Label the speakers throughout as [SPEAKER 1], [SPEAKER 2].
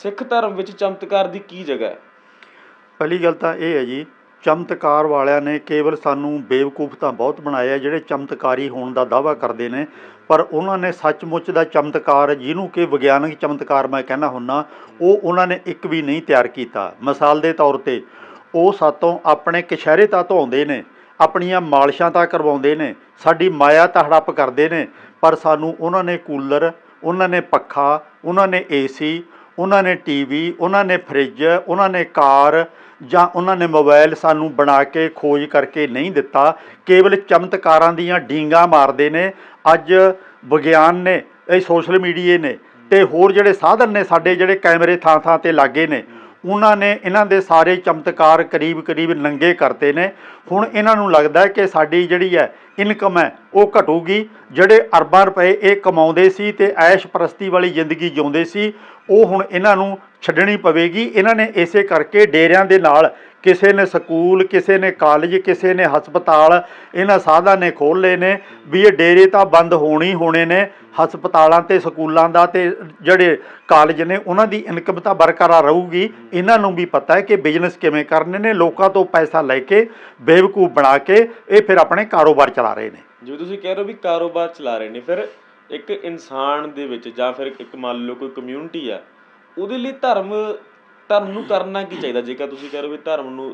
[SPEAKER 1] ਸਿੱਖ ਧਰਮ ਵਿੱਚ ਚਮਤਕਾਰ ਦੀ ਕੀ ਜਗ੍ਹਾ ਹੈ?
[SPEAKER 2] ਪਹਿਲੀ ਗੱਲ ਤਾਂ ਇਹ ਹੈ ਜੀ, ਚਮਤਕਾਰ ਵਾਲਿਆਂ ਨੇ ਕੇਵਲ ਸਾਨੂੰ ਬੇਵਕੂਫ ਤਾਂ ਬਹੁਤ ਬਣਾਇਆ ਜਿਹੜੇ ਚਮਤਕਾਰੀ ਹੋਣ ਦਾ ਦਾਅਵਾ ਕਰਦੇ ਨੇ, ਪਰ ਉਹਨਾਂ ਨੇ ਸੱਚਮੁੱਚ ਦਾ ਚਮਤਕਾਰ, ਜਿਹਨੂੰ ਕਿ ਵਿਗਿਆਨਕ ਚਮਤਕਾਰ ਮੈਂ ਕਹਿੰਦਾ ਹੁੰਨਾ ਉਹ ਉਹਨਾਂ ਨੇ ਇੱਕ ਵੀ ਨਹੀਂ ਤਿਆਰ ਕੀਤਾ। ਮਿਸਾਲ ਦੇ ਤੌਰ ਤੇ, ਉਹ ਸਾਤੋਂ ਆਪਣੇ ਕਛਹਿਰੇ ਤਾਂ ਧੋਂਦੇ ਨੇ, ਆਪਣੀਆਂ ਮਾਲਿਸ਼ਾਂ ਤਾਂ ਕਰਵਾਉਂਦੇ ਨੇ, ਸਾਡੀ ਮਾਇਆ ਤਾਂ ਹੜੱਪ ਕਰਦੇ ਨੇ, ਪਰ ਸਾਨੂੰ ਉਹਨਾਂ ਨੇ ਕੂਲਰ, ਉਹਨਾਂ ਨੇ ਪੱਖਾ, ਉਹਨਾਂ ਨੇ ਏਸੀ ਉਹਨਾਂ ਨੇ ਟੀਵੀ ਉਹਨਾਂ ਨੇ ਫਰਿੱਜ ਉਹਨਾਂ ਨੇ ਕਾਰ ਜਾਂ ਉਹਨਾਂ ਨੇ ਮੋਬਾਈਲ ਸਾਨੂੰ ਬਣਾ ਕੇ, ਖੋਜ ਕਰਕੇ ਨਹੀਂ ਦਿੱਤਾ। ਕੇਵਲ ਚਮਤਕਾਰਾਂ ਦੀਆਂ ਡੀਂਗਾਂ ਮਾਰਦੇ ਨੇ। ਅੱਜ ਵਿਗਿਆਨ ਨੇ, ਇਹ ਸੋਸ਼ਲ ਮੀਡੀਏ ਨੇ ਤੇ ਹੋਰ ਜਿਹੜੇ ਸਾਧਨ ਨੇ ਸਾਡੇ ਜਿਹੜੇ ਕੈਮਰੇ ਥਾਂ ਥਾਂ ਤੇ ਲੱਗੇ ਨੇ, ਉਹਨਾਂ ਨੇ ਇਹਨਾਂ ਦੇ ਸਾਰੇ ਚਮਤਕਾਰ ਕਰੀਬ ਕਰੀਬ ਨੰਗੇ ਕਰਤੇ ਨੇ। ਹੁਣ ਇਹਨਾਂ ਨੂੰ ਲੱਗਦਾ ਕਿ ਸਾਡੀ ਜਿਹੜੀ ਹੈ ਇਨਕਮ ਹੈ, ਉਹ ਘਟੂਗੀ। ਜਿਹੜੇ ਅਰਬਾਂ ਰੁਪਏ ਇਹ ਕਮਾਉਂਦੇ ਸੀ ਤੇ ਐਸ਼ ਪ੍ਰਸਤੀ ਵਾਲੀ ਜ਼ਿੰਦਗੀ ਜਿਉਂਦੇ ਸੀ ਉਹ ਹੁਣ ਇਹਨਾਂ ਨੂੰ ਛੱਡਣੀ ਪਵੇਗੀ। ਇਹਨਾਂ ਨੇ ਇਸੇ ਕਰਕੇ ਡੇਰਿਆਂ ਦੇ ਨਾਲ ਕਿਸੇ ਨੇ ਸਕੂਲ, ਕਿਸੇ ਨੇ ਕਾਲਜ, ਕਿਸੇ ਨੇ ਹਸਪਤਾਲ ਇਹਨਾਂ ਸਾਧਾਂ ਨੇ ਖੋਲ੍ਹ ਲਏ ਨੇ ਵੀ ਇਹ ਡੇਰੇ ਤਾਂ ਬੰਦ ਹੋਣੇ ਹੀ ਹੋਣੇ ਨੇ। ਹਸਪਤਾਲਾਂ ਤੇ, ਸਕੂਲਾਂ ਦਾ ਤੇ ਜਿਹੜੇ ਕਾਲਜ ਨੇ ਉਹਨਾਂ ਦੀ ਇਨਕਮ ਤਾਂ ਬਰਕਰਾਰ ਰਹੂਗੀ। ਇਹਨਾਂ ਨੂੰ ਵੀ ਪਤਾ ਹੈ ਕਿ ਬਿਜ਼ਨਸ ਕਿਵੇਂ ਕਰਨੇ ਨੇ। ਲੋਕਾਂ ਤੋਂ ਪੈਸਾ ਲੈ ਕੇ, ਬੇਵਕੂਫ ਬਣਾ ਕੇ ਇਹ ਫਿਰ ਆਪਣੇ ਕਾਰੋਬਾਰ ਚਲਾ ਰਹੇ ਨੇ।
[SPEAKER 1] ਜਿਵੇਂ ਤੁਸੀਂ ਕਹਿ ਰਹੇ ਹੋ ਵੀ ਕਾਰੋਬਾਰ ਚਲਾ ਰਹੇ ਨੇ, ਫਿਰ ਇੱਕ ਇਨਸਾਨ ਦੇ ਵਿੱਚ ਜਾਂ ਫਿਰ ਇੱਕ ਮੰਨ ਲਓ ਕੋਈ ਕਮਿਊਨਿਟੀ ਆ ਉਹਦੇ ਲਈ ਧਰਮ ਧਰਮ ਨੂੰ ਕਰਨਾ ਕੀ ਚਾਹੀਦਾ? ਜੇਕਰ ਤੁਸੀਂ ਕਹਿ ਰਹੇ ਹੋ ਵੀ ਧਰਮ ਨੂੰ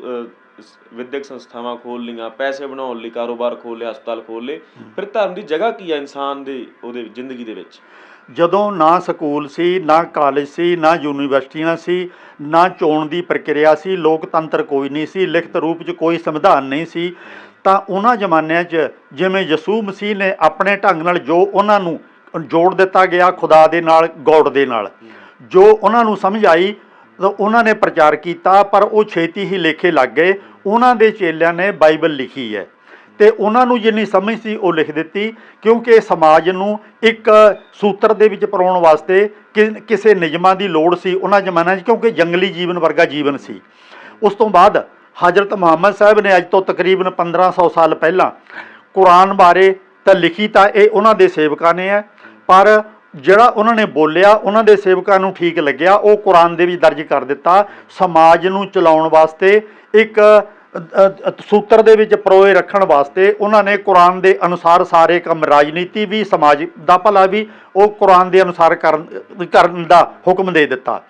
[SPEAKER 1] ਵਿਦਿਅਕ ਸੰਸਥਾਵਾਂ ਖੋਲ ਲਈਆਂ ਪੈਸੇ ਬਣਾਉਣ ਲਈ ਕਾਰੋਬਾਰ ਖੋਲ ਲਿਆ ਹਸਪਤਾਲ ਖੋਲ ਲਏ ਫਿਰ ਧਰਮ ਦੀ ਜਗ੍ਹਾ ਕੀ ਆ ਇਨਸਾਨ ਦੇ ਉਹਦੇ ਜ਼ਿੰਦਗੀ ਦੇ ਵਿੱਚ?
[SPEAKER 2] ਜਦੋਂ ਨਾ ਸਕੂਲ ਸੀ ਨਾ ਕਾਲਜ ਸੀ ਨਾ ਯੂਨੀਵਰਸਿਟੀਆਂ ਸੀ ਨਾ ਚੋਣ ਦੀ ਪ੍ਰਕਿਰਿਆ ਸੀ ਲੋਕਤੰਤਰ ਕੋਈ ਨਹੀਂ ਸੀ ਲਿਖਤ ਰੂਪ 'ਚ ਕੋਈ ਸੰਵਿਧਾਨ ਨਹੀਂ ਸੀ ਤਾਂ ਉਹਨਾਂ ਜ਼ਮਾਨਿਆਂ 'ਚ ਜਿਵੇਂ ਯਸੂ ਮਸੀਹ ਨੇ ਆਪਣੇ ਢੰਗ ਨਾਲ ਜੋ ਉਹਨਾਂ ਨੂੰ ਜੋੜ ਦਿੱਤਾ ਗਿਆ ਖੁਦਾ ਦੇ ਨਾਲ, ਗੋਡ ਦੇ ਨਾਲ। ਜੋ ਉਹਨਾਂ ਨੂੰ ਸਮਝ ਆਈ, ਤਾਂ ਉਹਨਾਂ ਨੇ ਪ੍ਰਚਾਰ ਕੀਤਾ, ਪਰ ਉਹ ਛੇਤੀ ਹੀ ਲੇਖੇ ਲੱਗ ਗਏ। ਉਹਨਾਂ ਦੇ ਚੇਲਿਆਂ ਨੇ ਬਾਈਬਲ ਲਿਖੀ ਹੈ। ਤੇ ਉਹਨਾਂ ਨੂੰ ਜਿੰਨੀ ਸਮਝ ਸੀ, ਉਹ ਲਿਖ ਦਿੱਤੀ, ਕਿਉਂਕਿ ਸਮਾਜ ਨੂੰ ਇੱਕ ਸੂਤਰ ਦੇ ਵਿੱਚ ਪਰੋਣ ਵਾਸਤੇ ਕਿ- ਕਿਸੇ ਨਿਯਮਾਂ ਦੀ ਲੋੜ ਸੀ ਉਹਨਾਂ ਜ਼ਮਾਨਿਆਂ 'ਚ, ਕਿਉਂਕਿ ਜੰਗਲੀ ਜੀਵਨ ਵਰਗਾ ਜੀਵਨ ਸੀ। ਉਸ ਤੋਂ ਬਾਅਦ ਹਜ਼ਰਤ ਮੁਹੰਮਦ ਸਾਹਿਬ ਨੇ ਅੱਜ ਤੋਂ ਤਕਰੀਬਨ 1500 ਸਾਲ ਪਹਿਲਾਂ ਕੁਰਾਨ ਬਾਰੇ ਤਾਂ ਲਿਖੀ ਤਾਂ ਇਹ ਉਹਨਾਂ ਦੇ ਸੇਵਕਾਂ ਨੇ ਹੈ, ਪਰ ਜਿਹੜਾ ਉਹਨਾਂ ਨੇ ਬੋਲਿਆ, ਉਹਨਾਂ ਦੇ ਸੇਵਕਾਂ ਨੂੰ ਠੀਕ ਲੱਗਿਆ, ਉਹ ਕੁਰਾਨ ਦੇ ਵਿੱਚ ਦਰਜ ਕਰ ਦਿੱਤਾ, ਸਮਾਜ ਨੂੰ ਚਲਾਉਣ ਵਾਸਤੇ, ਇੱਕ ਸੂਤਰ ਦੇ ਵਿੱਚ ਪਰੋਏ ਰੱਖਣ ਵਾਸਤੇ ਉਹਨਾਂ ਨੇ ਕੁਰਾਨ ਦੇ ਅਨੁਸਾਰ ਸਾਰੇ ਕੰਮ ਰਾਜਨੀਤੀ ਵੀ, ਸਮਾਜ ਦਾ ਭਲਾ ਵੀ, ਉਹ ਕੁਰਾਨ ਦੇ ਅਨੁਸਾਰ ਕਰਨ ਕਰਨ ਦਾ ਹੁਕਮ ਦੇ ਦਿੱਤਾ।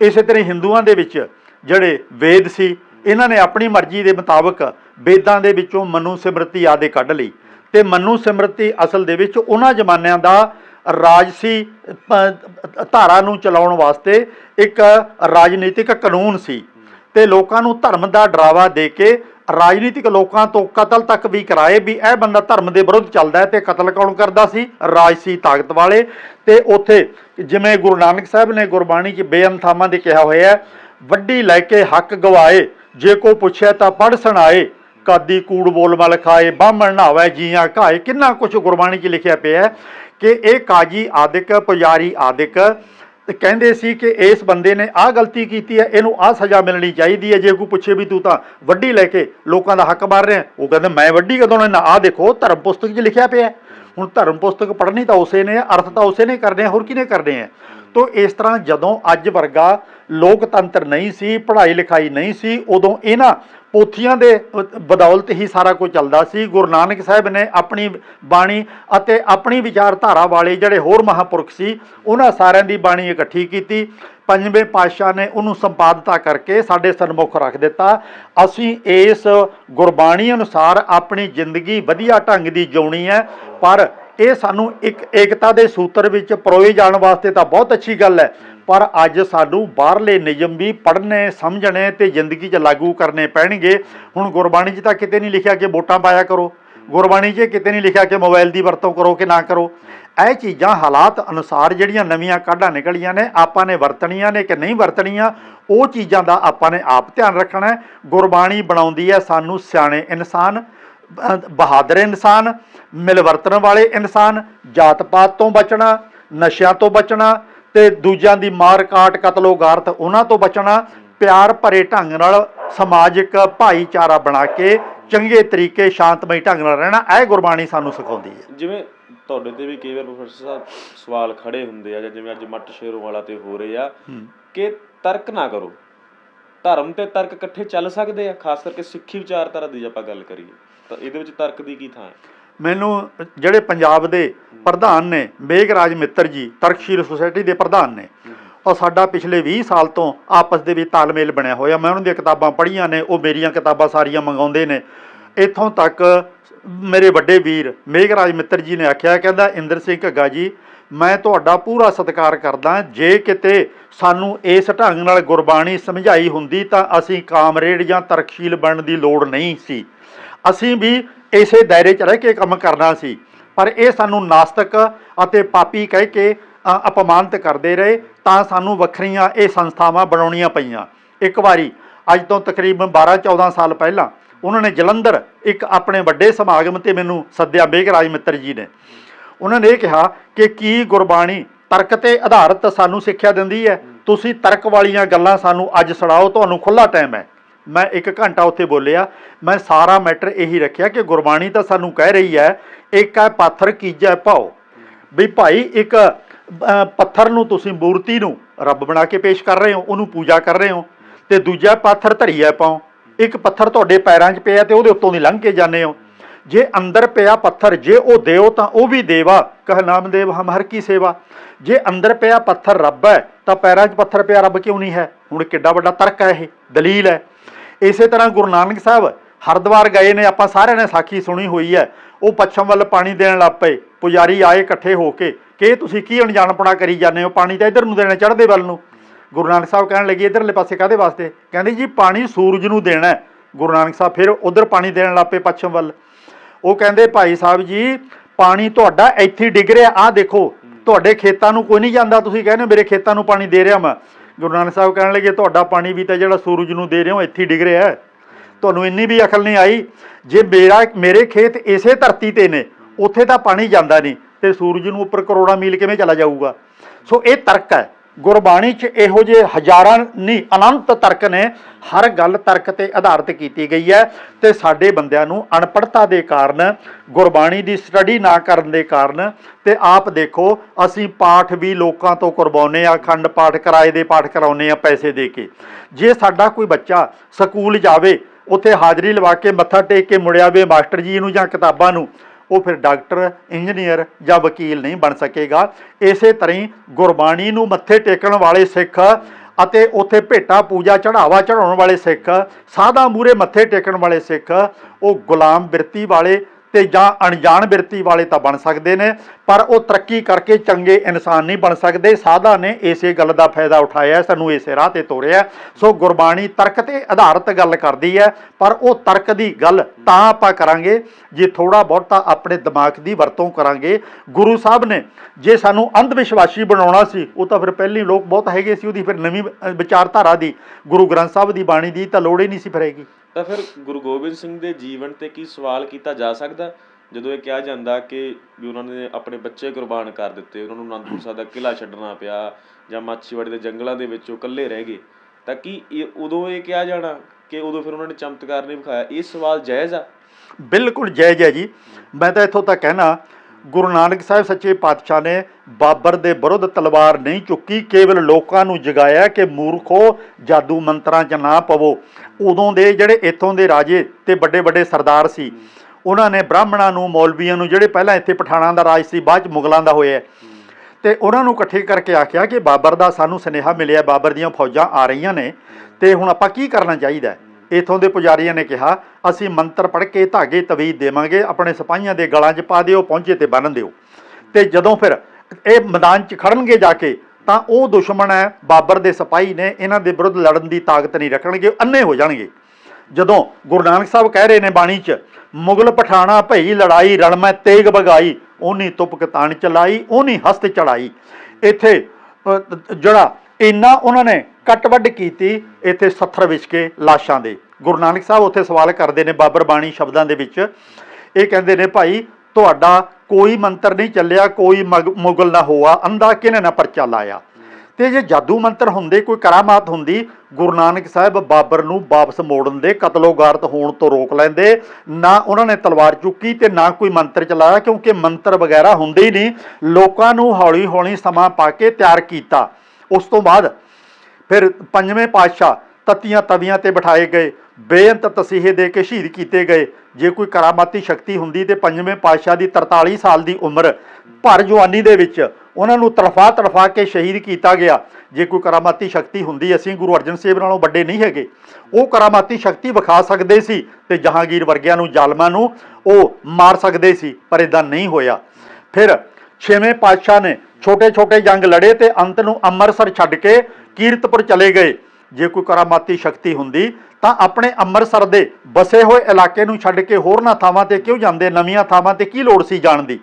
[SPEAKER 2] ਇਸੇ ਤਰ੍ਹਾਂ ਹਿੰਦੂਆਂ ਦੇ ਵਿੱਚ ਜਿਹੜੇ ਵੇਦ ਸੀ ਇਹਨਾਂ ਨੇ ਆਪਣੀ ਮਰਜ਼ੀ ਦੇ ਮੁਤਾਬਕ ਵੇਦਾਂ ਦੇ ਵਿੱਚੋਂ ਮਨੂ ਸਿਮਰਤੀ ਆਦਿ ਕੱਢ ਲਈ। ਤੇ ਮਨੂ ਸਿਮਰਤੀ ਅਸਲ ਦੇ ਵਿੱਚ ਉਹਨਾਂ ਜ਼ਮਾਨਿਆਂ ਦਾ ਰਾਜਸੀ ਧਾਰਾ ਨੂੰ ਚਲਾਉਣ ਵਾਸਤੇ ਇੱਕ ਰਾਜਨੀਤਿਕ ਕਾਨੂੰਨ ਸੀ। ਤੇ ਲੋਕਾਂ ਨੂੰ ਧਰਮ ਦਾ ਡਰਾਵਾ ਦੇ ਕੇ ਰਾਜਨੀਤਿਕ ਲੋਕਾਂ ਤੋਂ ਕਤਲ ਤੱਕ ਵੀ ਕਰਾਏ ਵੀ ਇਹ ਬੰਦਾ ਧਰਮ ਦੇ ਵਿਰੁੱਧ ਚੱਲਦਾ ਹੈ ਤੇ ਕਤਲ ਕੌਣ ਕਰਦਾ ਸੀ? ਰਾਜਸੀ ਤਾਕਤ ਵਾਲੇ। ਤੇ ਉੱਥੇ ਜਿਵੇਂ ਗੁਰੂ ਨਾਨਕ ਸਾਹਿਬ ਨੇ ਗੁਰਬਾਣੀ 'ਚ ਬੇਅੰਥਾਵਾਂ ਦੇ ਕਿਹਾ ਹੋਇਆ ਵੱਡੀ ਲੈ ਕੇ ਹੱਕ ਗਵਾਏ ਜੇ ਕੋ ਪੁੱਛਿਆ ਤਾਂ ਪੜ ਸੁਣਾਏ। ਕਾਦੀ ਕੂੜ ਬੋਲ ਮਲ ਖਾਏ, ਬਾਹਮਣ ਨਹਾਵੇ ਜੀਆਂ ਘਾਏ। ਕਿੰਨਾ ਕੁਝ ਗੁਰਬਾਣੀ 'ਚ ਲਿਖਿਆ ਪਿਆ ਕਿ ਇਹ ਕਾਜੀ ਆਦਿਕ, ਪੁਜਾਰੀ ਆਦਿਕ ਕਹਿੰਦੇ ਸੀ ਕਿ ਇਸ ਬੰਦੇ ਨੇ ਆਹ ਗਲਤੀ ਕੀਤੀ ਹੈ, ਇਹਨੂੰ ਆਹ ਸਜ਼ਾ ਮਿਲਣੀ ਚਾਹੀਦੀ ਹੈ। ਜੇ ਕੋਈ ਪੁੱਛੇ ਵੀ ਤੂੰ ਤਾਂ ਵੱਡੀ ਲੈ ਕੇ ਲੋਕਾਂ ਦਾ ਹੱਕ ਮਾਰ ਰਿਹਾ ਉਹ ਕਹਿੰਦੇ, ਮੈਂ ਵੱਡੀ ਕਦੋਂ ਨੇ? ਨਾ, ਆਹ ਦੇਖੋ, ਧਰਮ ਪੁਸਤਕ 'ਚ ਲਿਖਿਆ ਪਿਆ ਹੁਣ ਧਰਮ ਪੁਸਤਕ ਪੜ੍ਹਨੀ ਤਾਂ ਉਸੇ ਨੇ ਅਰਥ ਤਾਂ ਉਸੇ ਨੇ ਕਰਨੇ ਹੋਰ ਕਿਹਨੇ ਕਰਨੇ ਆ? ਤੋ ਇਸ ਤਰ੍ਹਾਂ ਜਦੋਂ ਅੱਜ ਵਰਗਾ ਲੋਕਤੰਤਰ ਨਹੀਂ ਸੀ ਪੜ੍ਹਾਈ ਲਿਖਾਈ ਨਹੀਂ ਸੀ, ਉਦੋਂ ਇਹਨਾਂ ਪੋਥੀਆਂ ਦੇ ਬਦੌਲਤ ਹੀ ਸਾਰਾ ਕੁਝ ਚੱਲਦਾ ਸੀ। ਗੁਰੂ ਨਾਨਕ ਸਾਹਿਬ ਨੇ ਆਪਣੀ ਬਾਣੀ ਅਤੇ ਆਪਣੀ ਵਿਚਾਰਧਾਰਾ ਵਾਲੇ ਜਿਹੜੇ ਹੋਰ ਮਹਾਪੁਰਖ ਸੀ, ਉਹਨਾਂ ਸਾਰਿਆਂ ਦੀ ਬਾਣੀ ਇਕੱਠੀ ਕੀਤੀ। ਪੰਜਵੇਂ ਪਾਤਸ਼ਾਹ ਨੇ ਉਹਨੂੰ ਸੰਪਾਦਤਾ ਕਰਕੇ ਸਾਡੇ ਸਨਮੁਖ ਰੱਖ ਦਿੱਤਾ। ਅਸੀਂ ਇਸ ਗੁਰਬਾਣੀ ਅਨੁਸਾਰ ਆਪਣੀ ਜ਼ਿੰਦਗੀ ਵਧੀਆ ਢੰਗ ਦੀ ਜਿਉਣੀ ਹੈ, ਪਰ ਇਹ ਸਾਨੂੰ ਇੱਕ ਏਕਤਾ ਦੇ ਸੂਤਰ ਵਿੱਚ ਪਰੋਏ ਜਾਣ ਵਾਸਤੇ ਤਾਂ ਬਹੁਤ ਅੱਛੀ ਗੱਲ ਹੈ, ਪਰ ਅੱਜ ਸਾਨੂੰ ਬਾਹਰਲੇ ਨਿਯਮ ਵੀ ਪੜ੍ਹਨੇ, ਸਮਝਣੇ ਤੇ ਜ਼ਿੰਦਗੀ 'ਚ ਲਾਗੂ ਕਰਨੇ ਪੈਣਗੇ। ਹੁਣ ਗੁਰਬਾਣੀ 'ਚ ਤਾਂ ਕਿਤੇ ਨਹੀਂ ਲਿਖਿਆ ਕਿ ਵੋਟਾਂ ਪਾਇਆ ਕਰੋ। ਗੁਰਬਾਣੀ 'ਚ ਕਿਤੇ ਨਹੀਂ ਲਿਖਿਆ ਕਿ ਮੋਬਾਈਲ ਦੀ ਵਰਤੋਂ ਕਰੋ ਕਿ ਨਾ ਕਰੋ। ਇਹ ਚੀਜ਼ਾਂ ਹਾਲਾਤ ਅਨੁਸਾਰ ਜਿਹੜੀਆਂ ਨਵੀਆਂ ਕਾਢਾਂ ਨਿਕਲੀਆਂ ਨੇ, ਆਪਾਂ ਨੇ ਵਰਤਣੀਆਂ ਨੇ ਕਿ ਨਹੀਂ ਵਰਤਣੀਆਂ, ਉਹ ਚੀਜ਼ਾਂ ਦਾ ਆਪਾਂ ਨੇ ਆਪ ਧਿਆਨ ਰੱਖਣਾ ਹੈ। ਗੁਰਬਾਣੀ ਬਣਾਉਂਦੀ ਹੈ ਸਾਨੂੰ ਸਿਆਣੇ ਇਨਸਾਨ ਬਹਾਦਰ ਇਨਸਾਨ ਮਿਲਵਰਤਣ ਵਾਲੇ ਇਨਸਾਨ, ਜਾਤ ਪਾਤ ਤੋਂ ਬਚਣਾ, ਨਸ਼ਿਆਂ ਤੋਂ ਬਚਣਾ ਤੇ ਦੂਜਿਆਂ ਦੀ ਮਾਰ ਕਾਟ, ਕਤਲੋ ਗਾਰਤ ਉਹਨਾਂ ਤੋਂ ਬਚਣਾ, ਪਿਆਰ ਭਰੇ ਢੰਗ ਨਾਲ ਸਮਾਜਿਕ ਭਾਈਚਾਰਾ ਬਣਾ ਕੇ ਚੰਗੇ ਤਰੀਕੇ ਸ਼ਾਂਤਮਈ ਢੰਗ ਨਾਲ ਰਹਿਣਾ, ਇਹ ਗੁਰਬਾਣੀ ਸਾਨੂੰ ਸਿਖਾਉਂਦੀ ਹੈ।
[SPEAKER 1] ਜਿਵੇਂ ਤੁਹਾਡੇ ਤੇ ਵੀ ਕਈ ਵਾਰ ਪ੍ਰੋਫੈਸਰ ਸਾਹਿਬ ਸਵਾਲ ਖੜੇ ਹੁੰਦੇ ਆ ਜਿਵੇਂ ਅੱਜ ਮੱਟ ਸ਼ੇਰੋਂ ਵਾਲਾ ਤੇ ਹੋ ਰਹੇ ਆ ਕਿ ਤਰਕ ਨਾ ਕਰੋ। ਧਰਮ ਤੇ ਤਰਕ ਇਕੱਠੇ ਚੱਲ ਸਕਦੇ ਆ ਖਾਸ ਕਰਕੇ ਸਿੱਖੀ ਵਿਚਾਰਧਾਰਾ ਦੀ ਆਪਾਂ ਗੱਲ ਕਰੀਏ ਤਾਂ ਇਹਦੇ ਵਿੱਚ ਤਰਕ ਦੀ ਕੀ ਥਾਂ ਹੈ?
[SPEAKER 2] ਮੈਨੂੰ ਜਿਹੜੇ ਪੰਜਾਬ ਦੇ ਪ੍ਰਧਾਨ ਨੇ ਮੇਘਰਾਜ ਮਿੱਤਰ ਜੀ ਤਰਕਸ਼ੀਲ ਸੁਸਾਇਟੀ ਦੇ ਪ੍ਰਧਾਨ ਨੇ ਉਹ ਸਾਡਾ ਪਿਛਲੇ 20 ਸਾਲ ਤੋਂ ਆਪਸ ਦੇ ਵਿੱਚ ਤਾਲਮੇਲ ਬਣਿਆ ਹੋਇਆ। ਮੈਂ ਉਹਨਾਂ ਦੀਆਂ ਕਿਤਾਬਾਂ ਪੜ੍ਹੀਆਂ ਨੇ ਉਹ ਮੇਰੀਆਂ ਕਿਤਾਬਾਂ ਸਾਰੀਆਂ ਮੰਗਾਉਂਦੇ ਨੇ। ਇੱਥੋਂ ਤੱਕ ਮੇਰੇ ਵੱਡੇ ਵੀਰ ਮੇਘਰਾਜ ਮਿੱਤਰ ਜੀ ਨੇ ਆਖਿਆ, ਕਹਿੰਦਾ, ਇੰਦਰ ਸਿੰਘ ਘੱਗਾ ਜੀ, ਮੈਂ ਤੁਹਾਡਾ ਪੂਰਾ ਸਤਿਕਾਰ ਕਰਦਾ, ਜੇ ਕਿਤੇ ਸਾਨੂੰ ਇਸ ਢੰਗ ਨਾਲ ਗੁਰਬਾਣੀ ਸਮਝਾਈ ਹੁੰਦੀ ਤਾਂ ਅਸੀਂ ਕਾਮਰੇਡ ਜਾਂ ਤਰਕਸ਼ੀਲ ਬਣਨ ਦੀ ਲੋੜ ਨਹੀਂ ਸੀ। ਅਸੀਂ ਵੀ ਇਸੇ ਦਾਇਰੇ 'ਚ ਰਹਿ ਕੇ ਕੰਮ ਕਰਨਾ ਸੀ, ਪਰ ਇਹ ਸਾਨੂੰ ਨਾਸਤਕ ਅਤੇ ਪਾਪੀ ਕਹਿ ਕੇ ਅਪਮਾਨਿਤ ਕਰਦੇ ਰਹੇ, ਤਾਂ ਸਾਨੂੰ ਵੱਖਰੀਆਂ ਇਹ ਸੰਸਥਾਵਾਂ ਬਣਾਉਣੀਆਂ ਪਈਆਂ। ਇੱਕ ਵਾਰੀ, ਅੱਜ ਤੋਂ ਤਕਰੀਬਨ 12-14 ਸਾਲ ਪਹਿਲਾਂ ਉਹਨਾਂ ਨੇ ਜਲੰਧਰ ਇੱਕ ਆਪਣੇ ਵੱਡੇ ਸਮਾਗਮ ਤੇ ਮੈਨੂੰ ਸੱਦਿਆ ਬੇਗਰਾਜ ਮਿੱਤਰ ਜੀ ਨੇ। ਉਹਨਾਂ ਨੇ ਇਹ ਕਿਹਾ ਕਿ ਕੀ ਗੁਰਬਾਣੀ ਤਰਕ ਤੇ ਆਧਾਰਿਤ ਸਾਨੂੰ ਸਿੱਖਿਆ ਦਿੰਦੀ ਹੈ? ਤੁਸੀਂ ਤਰਕ ਵਾਲੀਆਂ ਗੱਲਾਂ ਸਾਨੂੰ ਅੱਜ ਸੁਣਾਓ ਤੁਹਾਨੂੰ ਖੁੱਲਾ ਟਾਈਮ ਹੈ। ਮੈਂ ਇੱਕ ਘੰਟਾ ਉੱਥੇ ਬੋਲਿਆ। ਮੈਂ ਸਾਰਾ ਮੈਟਰ ਇਹੀ ਰੱਖਿਆ ਕਿ ਗੁਰਬਾਣੀ ਤਾਂ ਸਾਨੂੰ ਕਹਿ ਰਹੀ ਹੈ ਇੱਕ ਹੈ ਪਾਥਰ ਕੀਜੈ ਭਾਉ। ਵੀ ਭਾਈ ਇੱਕ ਪੱਥਰ ਨੂੰ ਤੁਸੀਂ ਮੂਰਤੀ ਨੂੰ ਰੱਬ ਬਣਾ ਕੇ ਪੇਸ਼ ਕਰ ਰਹੇ ਹੋ ਉਹਨੂੰ ਪੂਜਾ ਕਰ ਰਹੇ ਹੋ ਤੇ ਦੂਜਾ ਪਾਥਰ ਧਰੀਐ ਪਾਉ। ਇੱਕ ਪੱਥਰ ਤੁਹਾਡੇ ਪੈਰਾਂ 'ਚ ਪਿਆ ਤੇ ਉਹਦੇ ਉੱਤੋਂ ਦੀ ਲੰਘ ਕੇ ਜਾਂਦੇ ਹੋ। ਜੇ ਅੰਦਰ ਪਿਆ ਪੱਥਰ, ਜੇ ਉਹ ਦਿਓ ਤਾਂ ਉਹ ਵੀ ਦੇਵਾ। ਕਹ ਨਾਮਦੇਵ ਹਮ ਹਰ ਕੀ ਸੇਵਾ। ਜੇ ਅੰਦਰ ਪਿਆ ਪੱਥਰ ਰੱਬ ਹੈ, ਤਾਂ ਪੈਰਾਂ 'ਚ ਪੱਥਰ ਪਿਆ ਰੱਬ ਕਿਉਂ ਨਹੀਂ ਹੈ? ਹੁਣ ਕਿੱਡਾ ਵੱਡਾ ਤਰਕ ਹੈ ਇਹ, ਦਲੀਲ ਹੈ। ਇਸੇ ਤਰ੍ਹਾਂ ਗੁਰੂ ਨਾਨਕ ਸਾਹਿਬ ਹਰਿਦੁਆਰ ਗਏ ਨੇ, ਆਪਾਂ ਸਾਰਿਆਂ ਨੇ ਸਾਖੀ ਸੁਣੀ ਹੋਈ ਹੈ। ਉਹ ਪੱਛਮ ਵੱਲ ਪਾਣੀ ਦੇਣ ਲੱਗ ਪਏ। ਪੁਜਾਰੀ ਆਏ ਇਕੱਠੇ ਹੋ ਕੇ, ਕਿ ਤੁਸੀਂ ਕੀ ਅਣਜਾਣਪਣਾ ਕਰੀ ਜਾਂਦੇ ਹੋ? ਪਾਣੀ ਤਾਂ ਇਧਰ ਨੂੰ ਦੇਣਾ, ਚੜ੍ਹਦੇ ਵੱਲ ਨੂੰ। ਗੁਰੂ ਨਾਨਕ ਸਾਹਿਬ ਕਹਿਣ ਲੱਗੇ ਇਧਰਲੇ ਪਾਸੇ ਕਾਦੇ ਵਾਸਤੇ? ਕਹਿੰਦੇ ਜੀ ਪਾਣੀ ਸੂਰਜ ਨੂੰ ਦੇਣਾ ਹੈ। ਗੁਰੂ ਨਾਨਕ ਸਾਹਿਬ ਫਿਰ ਉਧਰ ਪਾਣੀ ਦੇਣ ਲੱਗ ਪਏ ਪੱਛਮ ਵੱਲ। ਉਹ ਕਹਿੰਦੇ, ਭਾਈ ਸਾਹਿਬ ਜੀ, ਪਾਣੀ ਤੁਹਾਡਾ ਇੱਥੇ ਡਿੱਗ ਰਿਹਾ। ਆਹ ਦੇਖੋ, ਤੁਹਾਡੇ ਖੇਤਾਂ ਨੂੰ ਕੋਈ ਨਹੀਂ ਜਾਂਦਾ। ਤੁਸੀਂ ਕਹਿੰਦੇ ਹੋ ਮੇਰੇ ਖੇਤਾਂ ਨੂੰ ਪਾਣੀ ਦੇ ਰਿਹਾ ਮੈਂ। ਗੁਰੂ ਨਾਨਕ ਸਾਹਿਬ ਕਹਿਣ ਲੱਗੇ, ਤੁਹਾਡਾ ਪਾਣੀ ਵੀ ਤਾਂ ਜਿਹੜਾ ਸੂਰਜ ਨੂੰ ਦੇ ਰਹੇ ਹੋ ਇੱਥੇ ਡਿੱਗ ਰਿਹਾ ਤੁਹਾਨੂੰ ਇੰਨੀ ਵੀ ਅਕਲ ਨਹੀਂ ਆਈ? ਜੇ ਮੇਰਾ, ਮੇਰੇ ਖੇਤ ਇਸੇ ਧਰਤੀ ਤੇ ਨੇ, ਉੱਥੇ ਤਾਂ ਪਾਣੀ ਜਾਂਦਾ ਨਹੀਂ। ਤੇ ਸੂਰਜ ਨੂੰ ਉੱਪਰ ਕਰੋੜਾਂ ਮੀਲ ਕਿਵੇਂ ਚਲਾ ਜਾਊਗਾ? ਸੋ ਇਹ ਤਰਕ ਹੈ। ਗੁਰਬਾਣੀ 'ਚ ਇਹੋ ਜਿਹੇ ਹਜ਼ਾਰਾਂ ਨਹੀਂ, ਅਨੰਤ ਤਰਕ ਨੇ, ਹਰ ਗੱਲ ਤਰਕ ਤੇ ਆਧਾਰਿਤ ਕੀਤੀ ਗਈ ਹੈ ਤੇ ਸਾਡੇ ਬੰਦਿਆਂ ਨੂੰ ਅਨਪੜ੍ਹਤਾ ਦੇ ਕਾਰਨ, ਗੁਰਬਾਣੀ ਦੀ ਸਟੱਡੀ ਨਾ ਕਰਨ ਦੇ ਕਾਰਨ ਤੇ ਆਪ ਦੇਖੋ, ਅਸੀਂ ਪਾਠ ਵੀ ਲੋਕਾਂ ਤੋਂ ਕਰਵਾਉਨੇ ਆ ਅਖੰਡ ਪਾਠ ਕਿਰਾਏ ਦੇ ਪਾਠ ਕਰਾਉਨੇ ਆ ਪੈਸੇ ਦੇ ਕੇ। ਜੇ ਸਾਡਾ ਕੋਈ ਬੱਚਾ ਸਕੂਲ ਜਾਵੇ, ਉੱਥੇ ਹਾਜ਼ਰੀ ਲਵਾ ਕੇ ਮੱਥਾ ਟੇਕ ਕੇ ਮੁੜਿਆਵੇ ਮਾਸਟਰ ਜੀ ਨੂੰ ਜਾਂ ਕਿਤਾਬਾਂ ਨੂੰ ਉਹ ਫਿਰ ਡਾਕਟਰ, ਇੰਜੀਨੀਅਰ ਜਾਂ ਵਕੀਲ ਨਹੀਂ ਬਣ ਸਕੇਗਾ। ਇਸੇ ਤਰ੍ਹਾਂ ਹੀ ਗੁਰਬਾਣੀ ਨੂੰ ਮੱਥੇ ਟੇਕਣ ਵਾਲੇ ਸਿੱਖ ਅਤੇ ਉੱਥੇ ਭੇਟਾ ਪੂਜਾ ਚੜਾਵਾ ਚੜਾਉਣ ਵਾਲੇ ਸਿੱਖ ਸਾਦਾ ਮੂਰੇ ਮੱਥੇ ਟੇਕਣ ਵਾਲੇ ਸਿੱਖ, ਉਹ ਗੁਲਾਮ ਬਿਰਤੀ ਵਾਲੇ ਤੇ ਜਾਂ ਅਣਜਾਣ ਬਿਰਤੀ ਵਾਲੇ ਤਾਂ ਬਣ ਸਕਦੇ ਨੇ, ਪਰ ਉਹ ਤਰੱਕੀ ਕਰਕੇ ਚੰਗੇ ਇਨਸਾਨ ਨਹੀਂ ਬਣ ਸਕਦੇ। ਸਾਧਾ ਨੇ ਇਸੇ ਗੱਲ ਦਾ ਫਾਇਦਾ ਉਠਾਇਆ, ਸਾਨੂੰ ਇਸੇ ਰਾਹ ਤੇ ਤੋਰਿਆ। ਸੋ ਗੁਰਬਾਣੀ ਤਰਕ ਤੇ ਆਧਾਰਿਤ ਗੱਲ ਕਰਦੀ ਹੈ, ਪਰ ਉਹ ਤਰਕ ਦੀ ਗੱਲ ਤਾਂ ਆਪਾਂ ਕਰਾਂਗੇ, ਜੇ ਥੋੜਾ ਬਹੁਤਾ ਆਪਣੇ ਦਿਮਾਗ ਦੀ ਵਰਤੋਂ ਕਰਾਂਗੇ। ਗੁਰੂ ਸਾਹਿਬ ਨੇ ਜੇ ਸਾਨੂੰ ਅੰਧ ਵਿਸ਼ਵਾਸੀ ਬਣਾਉਣਾ ਸੀ, ਉਹ ਤਾਂ ਫਿਰ ਪਹਿਲੀ ਲੋਕ ਬਹੁਤ ਹੈਗੇ ਸੀ, ਉਹਦੀ ਫਿਰ ਨਵੀਂ ਵਿਚਾਰਧਾਰਾ ਦੀ, ਗੁਰੂ ਗ੍ਰੰਥ ਸਾਹਿਬ ਦੀ ਬਾਣੀ ਦੀ ਤਾਂ ਲੋੜ ਹੀ ਨਹੀਂ ਸੀ ਫਿਰੇਗੀ
[SPEAKER 1] ਤਾਂ ਫਿਰ ਗੁਰੂ ਗੋਬਿੰਦ ਸਿੰਘ ਦੇ ਜੀਵਨ ਤੇ ਕੀ ਸਵਾਲ ਕੀਤਾ ਜਾ ਸਕਦਾ? ਜਦੋਂ ਇਹ ਕਿਹਾ ਜਾਂਦਾ ਕਿ ਵੀ ਉਹਨਾਂ ਨੇ ਆਪਣੇ ਬੱਚੇ ਕੁਰਬਾਨ ਕਰ ਦਿੱਤੇ, ਉਹਨਾਂ ਨੂੰ ਅਨੰਦਪੁਰ ਸਾਹਿਬ ਦਾ ਕਿਲ੍ਹਾ ਛੱਡਣਾ ਪਿਆ ਜਾਂ ਮਾਛੀਵਾੜੇ ਦੇ ਜੰਗਲਾਂ ਦੇ ਵਿੱਚ ਉਹ ਇਕੱਲੇ ਰਹਿ ਗਏ, ਤਾਂ ਕੀ ਇਹ ਉਦੋਂ ਇਹ ਕਿਹਾ ਜਾਣਾ ਕਿ ਉਦੋਂ ਫਿਰ ਉਹਨਾਂ ਨੇ ਚਮਤਕਾਰ ਨਹੀਂ ਵਿਖਾਇਆ? ਇਹ ਸਵਾਲ ਜਾਇਜ਼ ਆ।
[SPEAKER 2] ਬਿਲਕੁਲ ਜਾਇਜ਼ ਹੈ ਜੀ। ਮੈਂ ਤਾਂ ਇੱਥੋਂ ਤੱਕ ਕਹਿਣਾ ਗੁਰੂ ਨਾਨਕ ਸਾਹਿਬ ਸੱਚੇ ਪਾਤਸ਼ਾਹ ਨੇ ਬਾਬਰ ਦੇ ਵਿਰੁੱਧ ਤਲਵਾਰ ਨਹੀਂ ਚੁੱਕੀ, ਕੇਵਲ ਲੋਕਾਂ ਨੂੰ ਜਗਾਇਆ ਕਿ ਮੂਰਖੋ ਜਾਦੂ ਮੰਤਰਾਂ 'ਚ ਨਾ ਪਵੋ ਉਦੋਂ ਦੇ ਜਿਹੜੇ ਇੱਥੋਂ ਦੇ ਰਾਜੇ ਤੇ ਵੱਡੇ ਵੱਡੇ ਸਰਦਾਰ ਸੀ, ਉਹਨਾਂ ਨੇ ਬ੍ਰਾਹਮਣਾਂ ਨੂੰ, ਮੌਲਵੀਆਂ ਨੂੰ, ਜਿਹੜੇ ਪਹਿਲਾਂ ਇੱਥੇ ਪਠਾਣਾਂ ਦਾ ਰਾਜ ਸੀ, ਬਾਅਦ 'ਚ ਮੁਗਲਾਂ ਦਾ ਹੋਇਆ ਤੇ ਉਹਨਾਂ ਨੂੰ ਇਕੱਠੇ ਕਰਕੇ ਆਖਿਆ ਕਿ ਬਾਬਰ ਦਾ ਸਾਨੂੰ ਸੁਨੇਹਾ ਮਿਲਿਆ, ਬਾਬਰ ਦੀਆਂ ਫੌਜਾਂ ਆ ਰਹੀਆਂ ਨੇ ਤੇ ਹੁਣ ਆਪਾਂ ਕੀ ਕਰਨਾ ਚਾਹੀਦਾ ਹੈ? ਇੱਥੋਂ ਦੇ ਪੁਜਾਰੀਆਂ ਨੇ ਕਿਹਾ, ਅਸੀਂ ਮੰਤਰ ਪੜ੍ਹ ਕੇ ਧਾਗੇ ਤਵੀਤ ਦੇਵਾਂਗੇ, ਆਪਣੇ ਸਿਪਾਹੀਆਂ ਦੇ ਗਲਾਂ 'ਚ ਪਾ ਦਿਓ ਪਹੁੰਚੇ ਤੇ ਬੰਨ੍ਹ ਦਿਓ। ਤੇ ਜਦੋਂ ਫਿਰ ਇਹ ਮੈਦਾਨ 'ਚ ਖੜਨਗੇ ਜਾ ਕੇ, ਤਾਂ ਉਹ ਦੁਸ਼ਮਣ ਹੈ, ਬਾਬਰ ਦੇ ਸਿਪਾਹੀ ਨੇ, ਇਹਨਾਂ ਦੇ ਵਿਰੁੱਧ ਲੜਨ ਦੀ ਤਾਕਤ ਨਹੀਂ ਰੱਖਣਗੇ ਅੰਨੇ ਹੋ ਜਾਣਗੇ। ਜਦੋਂ ਗੁਰੂ ਨਾਨਕ ਸਾਹਿਬ ਕਹਿ ਰਹੇ ਨੇ ਬਾਣੀ 'ਚ, ਮੁਗਲ ਪਠਾਣਾ ਭਈ ਲੜਾਈ ਰਣ ਮੈਂ ਤੇਗ ਬਗਾਈ ਉਹਨੀ ਤੁਪਕ ਤਾਣ ਚਲਾਈ ਉਹਨੀ ਹਸਤ ਚੜਾਈ ਇੱਥੇ ਜਿਹੜਾ ਇੰਨਾ ਉਹਨਾਂ ਨੇ ਕੱਟ ਵੱਢ ਕੀਤੀ ਇੱਥੇ 70 ਵਿਚ ਕੇ ਲਾਸ਼ਾਂ ਦੇ। ਗੁਰੂ ਨਾਨਕ ਸਾਹਿਬ ਉੱਥੇ ਸਵਾਲ ਕਰਦੇ ਨੇ ਬਾਬਰ ਬਾਣੀ ਸ਼ਬਦਾਂ ਦੇ ਵਿੱਚ। ਇਹ ਕਹਿੰਦੇ ਨੇ, ਭਾਈ, ਤੁਹਾਡਾ ਕੋਈ ਮੰਤਰ ਨਹੀਂ ਚੱਲਿਆ, ਕੋਈ ਮਗ- ਮੁਗਲ ਨਾ ਹੋਆ, ਅੰਧਾ ਕਿਨੇ ਨਾ ਪਰਚਾ ਲਾਇਆ? ਤੇ ਜੇ ਜਾਦੂ ਮੰਤਰ ਹੁੰਦੇ, ਕੋਈ ਕਰਾਮਾਤ ਹੁੰਦੀ, ਗੁਰੂ ਨਾਨਕ ਸਾਹਿਬ ਬਾਬਰ ਨੂੰ ਵਾਪਸ ਮੋੜਨ ਦੇ ਕਤਲੋਗਾਰਤ ਹੋਣ ਤੋਂ ਰੋਕ ਲੈਂਦੇ। ਨਾ ਉਹਨਾਂ ਨੇ ਤਲਵਾਰ ਚੁੱਕੀ ਤੇ ਨਾ ਕੋਈ ਮੰਤਰ ਚਲਾਇਆ, ਕਿਉਂਕਿ ਮੰਤਰ ਵਗੈਰਾ ਹੁੰਦੇ ਹੀ ਨਹੀਂ। ਲੋਕਾਂ ਨੂੰ ਹੌਲੀ ਹੌਲੀ ਸਮਾਂ ਪਾ ਕੇ ਤਿਆਰ ਕੀਤਾ। ਉਸ ਤੋਂ ਬਾਅਦ ਫਿਰ ਪੰਜਵੇਂ ਪਾਤਸ਼ਾਹ ਤਤੀਆਂ ਤਵੀਆਂ ਤੇ ਬਿਠਾਏ ਗਏ। ਬੇਅੰਤ ਤਸੀਹੇ ਦੇ ਕੇ ਸ਼ਹੀਦ ਕੀਤੇ ਗਏ। ਜੇ ਕੋਈ ਕਰਾਮਾਤੀ ਸ਼ਕਤੀ ਹੁੰਦੀ ਤੇ ਪੰਜਵੇਂ ਪਾਤਸ਼ਾਹ ਦੀ 43 ਸਾਲ ਦੀ ਉਮਰ ਭਰ ਜਵਾਨੀ ਦੇ ਵਿੱਚ ਉਹਨਾਂ ਨੂੰ ਤੜਫਾ ਤੜਫਾ ਕੇ ਸ਼ਹੀਦ ਕੀਤਾ ਗਿਆ। ਜੇ ਕੋਈ ਕਰਾਮਾਤੀ ਸ਼ਕਤੀ ਹੁੰਦੀ, ਅਸੀਂ ਗੁਰੂ ਅਰਜਨ ਸਾਹਿਬ ਨਾਲੋਂ ਵੱਡੇ ਨਹੀਂ ਹੈਗੇ। ਉਹ ਕਰਾਮਾਤੀ ਸ਼ਕਤੀ ਵਿਖਾ ਸਕਦੇ ਸੀ ਤੇ ਜਹਾਂਗੀਰ ਵਰਗਿਆਂ ਨੂੰ, ਜ਼ਾਲਮਾਂ ਨੂੰ ਉਹ ਮਾਰ ਸਕਦੇ ਸੀ, ਪਰ ਇਦਾਂ ਨਹੀਂ ਹੋਇਆ। ਫਿਰ ਛੇਵੇਂ ਪਾਤਸ਼ਾਹ ਨੇ ਛੋਟੇ ਛੋਟੇ ਜੰਗ ਲੜੇ ਤੇ ਅੰਤ ਨੂੰ ਅੰਮ੍ਰਿਤਸਰ ਛੱਡ ਕੇ ਕੀਰਤਪੁਰ ਚਲੇ ਗਏ। ਜੇ ਕੋਈ ਕਰਾਮਾਤੀ ਸ਼ਕਤੀ ਹੁੰਦੀ, ਤਾਂ ਆਪਣੇ ਅੰਮ੍ਰਿਤਸਰ ਦੇ ਬਸੇ ਹੋਏ ਇਲਾਕੇ ਨੂੰ ਛੱਡ ਕੇ ਹੋਰਨਾਂ ਥਾਵਾਂ ਤੇ ਕਿਉਂ ਜਾਂਦੇ? ਨਵੀਆਂ ਥਾਵਾਂ ਤੇ ਕੀ ਲੋੜ ਸੀ ਜਾਣ ਦੀ?